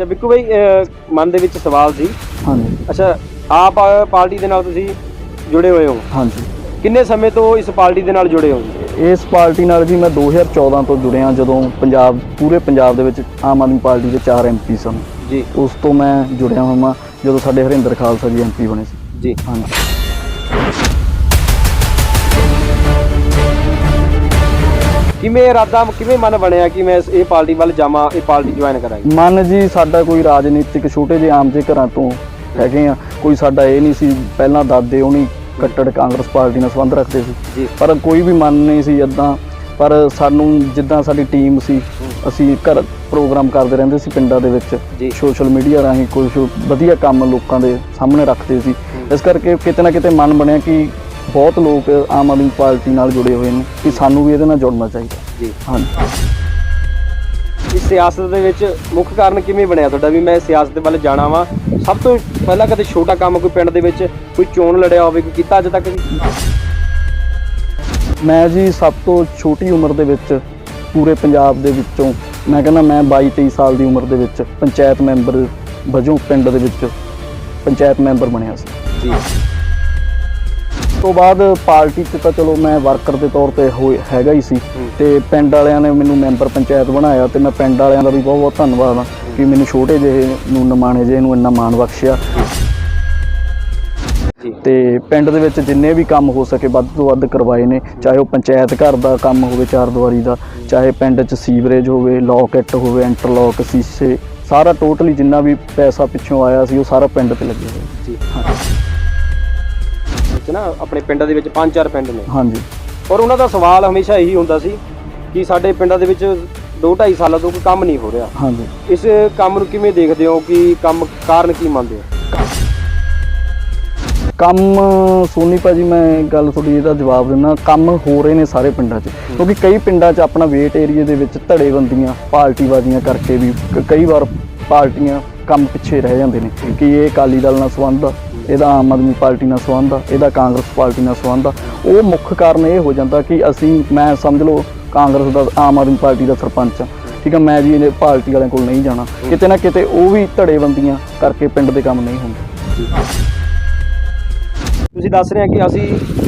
ਅੱਛਾ ਬਿੱਕੂ ਭਾਈ ਅਹ, ਮਨ ਦੇ ਵਿੱਚ ਸਵਾਲ ਸੀ। ਹਾਂਜੀ। ਅੱਛਾ ਆਪ ਅਹ, ਪਾਰਟੀ ਦੇ ਨਾਲ ਤੁਸੀਂ ਜੁੜੇ ਹੋਏ ਹੋ। ਹਾਂਜੀ। ਕਿੰਨੇ ਸਮੇਂ ਤੋਂ ਇਸ ਪਾਰਟੀ ਦੇ ਨਾਲ ਜੁੜੇ ਹੋ? ਇਸ ਪਾਰਟੀ ਨਾਲ ਜੀ ਮੈਂ 2014 ਤੋਂ ਜੁੜਿਆ ਜਦੋਂ ਪੰਜਾਬ ਪੂਰੇ ਪੰਜਾਬ ਦੇ ਵਿੱਚ ਆਮ ਆਦਮੀ ਪਾਰਟੀ ਦੇ 4 ਐਮਪੀ ਸਨ। ਜੀ। ਉਸ ਤੋਂ ਮੈਂ ਜੁੜਿਆ ਹੋਵਾਂ ਜਦੋਂ ਸਾਡੇ ਹਰਿੰਦਰ ਖਾਲਸਾ ਜੀ ਐਮਪੀ ਬਣੇ ਸੀ। ਜੀ। ਹਾਂਜੀ। ਕਿਵੇਂ ਇਰਾਦਾ ਕਿਵੇਂ ਮਨ ਬਣਿਆ ਕਿ ਮੈਂ ਇਸ- ਇਹ ਪਾਰਟੀ ਵੱਲ ਜਾਵਾਂ ਇਹ ਪਾਰਟੀ ਜੁਆਇਨ ਕਰਾਂਗੀ? ਮਨ ਜੀ ਸਾਡਾ ਕੋਈ ਰਾਜਨੀਤਿਕ ਛੋਟੇ ਜਿਹੇ ਆਮ ਜਿਹੇ ਘਰਾਂ ਤੋਂ ਹੈਗੇ ਆ। ਕੋਈ ਸਾਡਾ ਇਹ ਨਹੀਂ ਸੀ ਪਹਿਲਾਂ ਦਾਦੇ ਹੋਣੀ ਕੱਟੜ ਕਾਂਗਰਸ ਪਾਰਟੀ ਨਾਲ ਸੰਬੰਧ ਰੱਖਦੇ ਸੀ। ਜੀ। ਪਰ ਕੋਈ ਵੀ ਮਨ ਨਹੀਂ ਸੀ ਇਦਾਂ ਪਰ ਸਾਨੂੰ ਜਿੱਦਾਂ ਸਾਡੀ ਟੀਮ ਸੀ ਅਸੀਂ ਘਰ ਪ੍ਰੋਗਰਾਮ ਕਰਦੇ ਰਹਿੰਦੇ ਸੀ ਪਿੰਡਾਂ ਦੇ ਵਿੱਚ। ਸੋਸ਼ਲ ਮੀਡੀਆ ਰਾਹੀਂ ਕੁਝ ਵਧੀਆ ਕੰਮ ਲੋਕਾਂ ਦੇ ਸਾਹਮਣੇ ਰੱਖਦੇ ਸੀ। ਇਸ ਕਰਕੇ ਕਿਤੇ ਨਾ ਕਿਤੇ ਮਨ ਬਣਿਆ ਕਿ ਬਹੁਤ ਲੋਕ ਆਮ ਆਦਮੀ ਪਾਰਟੀ ਨਾਲ ਜੁੜੇ ਹੋਏ ਨੇ ਕਿ ਸਾਨੂੰ ਵੀ ਇਹਦੇ ਨਾਲ ਜੁੜਨਾ ਚਾਹੀਦਾ। ਜੀ। ਹਾਂਜੀ। ਇਸ ਸਿਆਸਤ ਦੇ ਵਿੱਚ ਮੁੱਖ ਕਾਰਨ ਕਿਵੇਂ ਬਣਿਆ ਤੁਹਾਡਾ? ਵੀ ਮੈਂ ਸਿਆਸਤ ਵੱਲ ਜਾਣਾ ਵਾਂ। ਸਭ ਤੋਂ ਪਹਿਲਾਂ ਕਦੇ ਛੋਟਾ ਕੰਮ ਕੋਈ ਪਿੰਡ ਦੇ ਵਿੱਚ ਕੋਈ ਚੋਣ ਲੜਿਆ ਹੋਵੇ ਕੋਈ ਕੀਤਾ ਅੱਜ ਤੱਕ? ਮੈਂ ਜੀ ਸਭ ਤੋਂ ਛੋਟੀ ਉਮਰ ਦੇ ਵਿੱਚ ਪੂਰੇ ਪੰਜਾਬ ਦੇ ਵਿੱਚੋਂ ਮੈਂ ਕਹਿੰਦਾ ਮੈਂ 22 23 ਸਾਲ ਦੀ ਉਮਰ ਦੇ ਵਿੱਚ ਪੰਚਾਇਤ ਮੈਂਬਰ ਵਜੋਂ ਪਿੰਡ ਦੇ ਵਿੱਚ ਪੰਚਾਇਤ ਮੈਂਬਰ ਬਣਿਆ ਸੀ। ਜੀ। ਤੋਂ ਬਾਅਦ ਪਾਰਟੀ 'ਚ ਤਾਂ ਚਲੋ ਮੈਂ ਵਰਕਰ ਦੇ ਤੌਰ ਤੇ ਹੋਏ ਹੈਗਾ ਹੀ ਸੀ। ਤੇ ਪਿੰਡ ਵਾਲਿਆਂ ਨੇ ਮੈਨੂੰ ਮੈਂਬਰ ਪੰਚਾਇਤ ਬਣਾਇਆ ਤੇ ਮੈਂ ਪਿੰਡ ਵਾਲਿਆਂ ਦਾ ਵੀ ਬਹੁਤ ਬਹੁਤ ਧੰਨਵਾਦ ਆ ਕਿ ਮੈਨੂੰ ਛੋਟੇ ਜਿਹੇ ਨੂੰ ਨਿਮਾਣੇ ਜਿਹੇ ਨੂੰ ਇੰਨਾ ਮਾਣ ਬਖਸ਼ਿਆ। ਤੇ ਪਿੰਡ ਦੇ ਵਿੱਚ ਜਿੰਨੇ ਵੀ ਕੰਮ ਹੋ ਸਕੇ ਵੱਧ ਤੋਂ ਵੱਧ ਕਰਵਾਏ ਨੇ ਚਾਹੇ ਉਹ ਪੰਚਾਇਤ ਘਰ ਦਾ ਕੰਮ ਹੋਵੇ ਚਾਰ ਦੀਵਾਰੀ ਦਾ ਚਾਹੇ ਪਿੰਡ 'ਚ ਸੀਵਰੇਜ ਹੋਵੇ ਲੋਕਟ ਹੋਵੇ ਇੰਟਰਲੋਕ ਸੀਸੇ ਸਾਰਾ ਟੋਟਲੀ ਜਿੰਨਾ ਵੀ ਪੈਸਾ ਪਿੱਛੋਂ ਆਇਆ ਸੀ ਉਹ ਸਾਰਾ ਪਿੰਡ ਤੇ ਲੱਗਿਆ ਹੋਇਆ ਜੀ। ਨਾ ਆਪਣੇ ਪਿੰਡਾਂ ਦੇ ਵਿੱਚ ਪੰਜ ਚਾਰ ਪਿੰਡ ਨੇ। ਹਾਂਜੀ। ਔਰ ਉਹਨਾਂ ਦਾ ਸਵਾਲ ਹਮੇਸ਼ਾ ਇਹੀ ਹੁੰਦਾ ਸੀ ਕਿ ਸਾਡੇ ਪਿੰਡਾਂ ਦੇ ਵਿੱਚ 2.5 ਸਾਲਾਂ ਤੋਂ ਕੋਈ ਕੰਮ ਨਹੀਂ ਹੋ ਰਿਹਾ। ਹਾਂਜੀ। ਇਸ ਕੰਮ ਨੂੰ ਕਿਵੇਂ ਦੇਖਦੇ ਹੋ ਕਿ ਕੰਮ ਕਾਰਨ ਕੀ ਮੰਨਦੇ ਹੋ? ਕੰਮ ਸੋਨੀ ਭਾਜੀ ਮੈਂ ਗੱਲ ਤੁਹਾਡੀ ਇਹਦਾ ਜਵਾਬ ਦਿੰਦਾ। ਕੰਮ ਹੋ ਰਹੇ ਨੇ ਸਾਰੇ ਪਿੰਡਾਂ 'ਚ। ਕਿਉਂਕਿ ਕਈ ਪਿੰਡਾਂ 'ਚ ਆਪਣਾ ਵੇਟ ਏਰੀਆ ਦੇ ਵਿੱਚ ਧੜੇਬੰਦੀਆਂ ਪਾਰਟੀਬਾਜ਼ੀਆਂ ਕਰਕੇ ਵੀ ਕਈ ਵਾਰ ਪਾਰਟੀਆਂ ਕੰਮ ਪਿੱਛੇ ਰਹਿ ਜਾਂਦੇ ਨੇ ਕਿ ਇਹ ਅਕਾਲੀ ਦਲ ਨਾਲ ਸੰਬੰਧ ਆ। ਇਹਦਾ ਆਮ ਆਦਮੀ ਪਾਰਟੀ ਨਾਲ ਸੰਬੰਧ ਆ, ਇਹਦਾ ਕਾਂਗਰਸ ਪਾਰਟੀ ਨਾਲ ਸੰਬੰਧ ਆ। ਉਹ ਮੁੱਖ ਕਾਰਨ ਇਹ ਹੋ ਜਾਂਦਾ ਕਿ ਅਸੀਂ, ਮੈਂ ਸਮਝ ਲਓ ਕਾਂਗਰਸ ਦਾ ਆਮ ਆਦਮੀ ਪਾਰਟੀ ਦਾ ਸਰਪੰਚ ਆ, ਠੀਕ ਆ, ਮੈਂ ਜੀ ਇਹਨੇ ਪਾਰਟੀ ਵਾਲਿਆਂ ਕੋਲ ਨਹੀਂ ਜਾਣਾ। ਕਿਤੇ ਨਾ ਕਿਤੇ ਉਹ ਵੀ ਧੜੇਬੰਦੀਆਂ ਕਰਕੇ ਪਿੰਡ ਦੇ ਕੰਮ ਨਹੀਂ ਹੁੰਦੇ। ਤੁਸੀਂ ਦੱਸ ਰਹੇ ਆ ਕਿ ਅਸੀਂ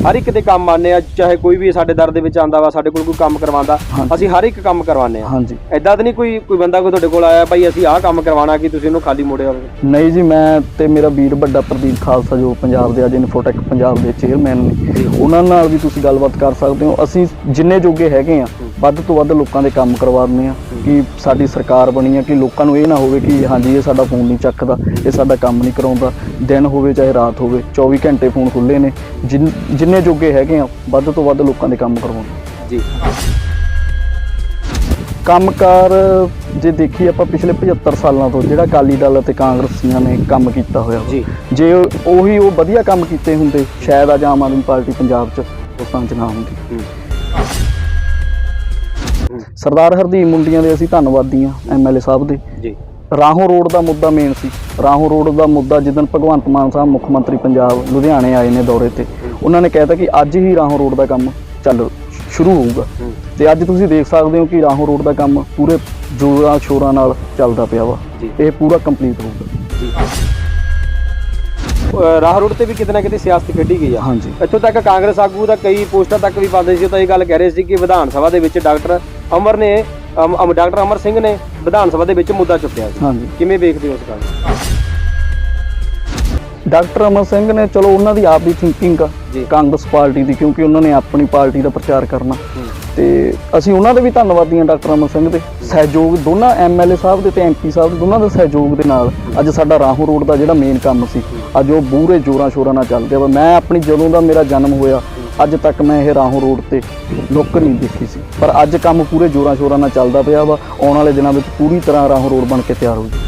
ਹਰ ਇੱਕ ਦੇ ਕੰਮ ਆਉਂਦੇ ਆ ਚਾਹੇ ਕੋਈ ਵੀ ਸਾਡੇ ਦਰ ਦੇ ਵਿੱਚ ਆਂਦਾ ਵਾ ਸਾਡੇ ਕੋਲ ਕੋਈ ਕੰਮ ਕਰਵਾਉਂਦਾ। ਅਸੀਂ ਹਰ ਇੱਕ ਕੰਮ ਕਰਵਾਉਂਦੇ ਆ। ਹਾਂਜੀ। ਐਦਾਂ ਤਾਂ ਨਹੀਂ ਕੋਈ ਕੋਈ ਬੰਦਾ ਕੋਈ ਤੁਹਾਡੇ ਕੋਲ ਆਇਆ ਭਾਈ ਅਸੀਂ ਆਹ ਕੰਮ ਕਰਵਾਉਣਾ ਕਿ ਤੁਸੀਂ ਉਹਨੂੰ ਖਾਲੀ ਮੋੜਿਆ ਹੋਵੇ? ਨਹੀਂ ਜੀ ਮੈਂ ਤੇ ਮੇਰਾ ਵੀਰ ਵੱਡਾ ਪ੍ਰਦੀਪ ਖਾਲਸਾ ਜੋ ਪੰਜਾਬ ਦੇ ਅੱਜ ਇਨਫੋਟੈਕ ਪੰਜਾਬ ਦੇ ਚੇਅਰਮੈਨ ਨੇ ਉਹਨਾਂ ਨਾਲ ਵੀ ਤੁਸੀਂ ਗੱਲਬਾਤ ਕਰ ਸਕਦੇ ਹੋ। ਅਸੀਂ ਜਿੰਨੇ ਜੋਗੇ ਹੈਗੇ ਆ ਵੱਧ ਤੋਂ ਵੱਧ ਲੋਕਾਂ ਦੇ ਕੰਮ ਕਰਵਾਉਂਦੇ ਆ। ਕਿ ਸਾਡੀ ਸਰਕਾਰ ਬਣੀ ਆ ਕਿ ਲੋਕਾਂ ਨੂੰ ਇਹ ਨਾ ਹੋਵੇ ਕਿ ਹਾਂਜੀ ਇਹ ਸਾਡਾ ਫੋਨ ਨਹੀਂ ਚੱਕਦਾ ਇਹ ਸਾਡਾ ਕੰਮ ਨਹੀਂ ਕਰਾਉਂਦਾ ਦਿਨ ਹੋਵੇ ਚਾਹੇ ਰਾਤ ਹੋਵੇ 24 ਘੰਟੇ ਫੋਨ ਖੁੱਲੇ ਨੇ ਜਿਨ- ਜੋਗੇ ਹੈਗੇ ਆ ਵੱਧ ਤੋਂ ਵੱਧ ਲੋਕਾਂ ਦੇ ਕੰਮ ਕਰਵਾਉਂਦੇ ਜੀ ਕੰਮਕਾਰ ਜੇ ਦੇਖੀ ਆਪਾਂ ਪਿਛਲੇ 75 ਸਾਲਾਂ ਤੋਂ ਜਿਹੜਾ ਅਕਾਲੀ ਦਲ ਅਤੇ ਕਾਂਗਰਸੀਆਂ ਨੇ ਕੰਮ ਕੀਤਾ ਹੋਇਆ। ਜੀ ਜੇ ਉਹ- ਉਹੀ ਵਧੀਆ ਕੰਮ ਕੀਤੇ ਹੁੰਦੇ ਸ਼ਾਇਦ ਅੱਜ ਆਮ ਆਦਮੀ ਪਾਰਟੀ ਪੰਜਾਬ 'ਚ ਲੋਕਾਂ 'ਚ ਨਾ ਹੁੰਦੀ ਹੂੰ। ਹੂੰ। ਸਰਦਾਰ ਹਰਦੀਪ ਮੁੰਡੀਆਂ ਦੇ ਅਸੀਂ ਧੰਨਵਾਦੀ ਹਾਂ ਐਮਐਲਏ ਸਾਹਿਬ ਦੇ। ਜੀ। ਰਾਹੋਂ ਰੋਡ ਦਾ ਮੁੱਦਾ ਮੇਨ ਸੀ। ਰਾਹੋਂ ਰੋਡ ਦਾ ਮੁੱਦਾ ਜਿੱਦਣ ਭਗਵੰਤ ਮਾਨ ਸਾਹਿਬ ਮੁੱਖ ਮੰਤਰੀ ਪੰਜਾਬ ਲੁਧਿਆਣੇ ਆਏ ਨੇ ਦੌਰੇ ਤੇ ਉਹਨਾਂ ਨੇ ਕਹਿਤਾ ਕਿ ਅੱਜ ਹੀ ਰਾਹੋਂ ਰੋਡ ਦਾ ਕੰਮ ਚੱਲ ਸ਼ੁਰੂ ਹੋਊਗਾ। ਤੇ ਅੱਜ ਤੁਸੀਂ ਦੇਖ ਸਕਦੇ ਹੋ ਕਿ ਰਾਹੋਂ ਰੋਡ ਦਾ ਕੰਮ ਪੂਰੇ ਜੋਰਾਂ ਸ਼ੋਰਾਂ ਨਾਲ ਚੱਲਦਾ ਪਿਆ ਵਾ। ਇਹ ਪੂਰਾ ਕੰਪਲੀਟ ਹੋਊਗਾ। ਰਾਹ ਰੋਡ ਤੇ ਵੀ ਕਿਤੇ ਨਾ ਕਿਤੇ ਸਿਆਸਤ ਖੇਡੀ ਗਈ ਆ। ਹਾਂਜੀ। ਇੱਥੋਂ ਤੱਕ ਕਾਂਗਰਸ ਆਗੂ ਦਾ ਕਈ ਪੋਸਟਾਂ ਤੱਕ ਵੀ ਪਾਉਂਦੇ ਸੀ ਤਾਂ ਇਹ ਗੱਲ ਕਹਿ ਰਹੇ ਸੀ ਕਿ ਵਿਧਾਨ ਸਭਾ ਦੇ ਵਿੱਚ ਡਾਕਟਰ ਅਮਰ ਨੇ ਅਮ- ਡਾਕਟਰ ਅਮਰ ਸਿੰਘ ਨੇ ਵਿਧਾਨ ਸਭਾ ਦੇ ਵਿੱਚ ਮੁੱਦਾ ਚੁੱਕਿਆ ਸੀ। ਹਾਂਜੀ। ਕਿਵੇਂ ਵੇਖਦੇ ਹੋ ਇਸ ਗੱਲ? ਡਾਕਟਰ ਅਮਰ ਸਿੰਘ ਨੇ ਚਲੋ ਉਹਨਾਂ ਦੀ ਆਪ ਦੀ ਥਿੰਕਿੰਗ ਆ। ਕਾਂਗਰਸ ਪਾਰਟੀ ਦੀ ਕਿਉਂਕਿ ਉਹਨਾਂ ਨੇ ਆਪਣੀ ਪਾਰਟੀ ਦਾ ਪ੍ਰਚਾਰ ਕਰਨਾ। ਤੇ ਅਸੀਂ ਉਹਨਾਂ ਦੇ ਵੀ ਧੰਨਵਾਦੀ ਹਾਂ ਡਾਕਟਰ ਅਮਰ ਸਿੰਘ ਦੇ। ਸਹਿਯੋਗ ਦੋਨਾਂ ਐਮਐਲਏ ਸਾਹਿਬ ਦੇ ਤੇ ਐਮਪੀ ਸਾਹਿਬ ਦੋਨਾਂ ਦੇ ਸਹਿਯੋਗ ਦੇ ਨਾਲ ਅੱਜ ਸਾਡਾ ਰਾਹੋਂ ਰੋਡ ਦਾ ਜਿਹੜਾ ਮੇਨ ਕੰਮ ਸੀ ਅੱਜ ਉਹ ਪੂਰੇ ਜੋਰਾਂ ਸ਼ੋਰਾਂ ਨਾਲ ਚੱਲ ਰਿਹਾ ਵਾ ਮੈਂ ਆਪਣੀ ਜਦੋਂ ਦਾ ਮੇਰਾ ਜਨਮ ਹੋਇਆ ਅੱਜ ਤੱਕ ਮੈਂ ਇਹ ਰਾਹੋਂ ਰੋਡ ਤੇ ਲੁੱਕ ਨਹੀਂ ਦੇਖੀ ਸੀ। ਪਰ ਅੱਜ ਕੰਮ ਪੂਰੇ ਜੋਰਾਂ ਸ਼ੋਰਾਂ ਨਾਲ ਚੱਲਦਾ ਪਿਆ ਵਾ ਆਉਣ ਵਾਲੇ ਦਿਨਾਂ ਵਿੱਚ ਪੂਰੀ ਤਰ੍ਹਾਂ ਰਾਹੋਂ ਰੋਡ ਬਣ ਕੇ ਤਿਆਰ ਹੋ ਜੂ।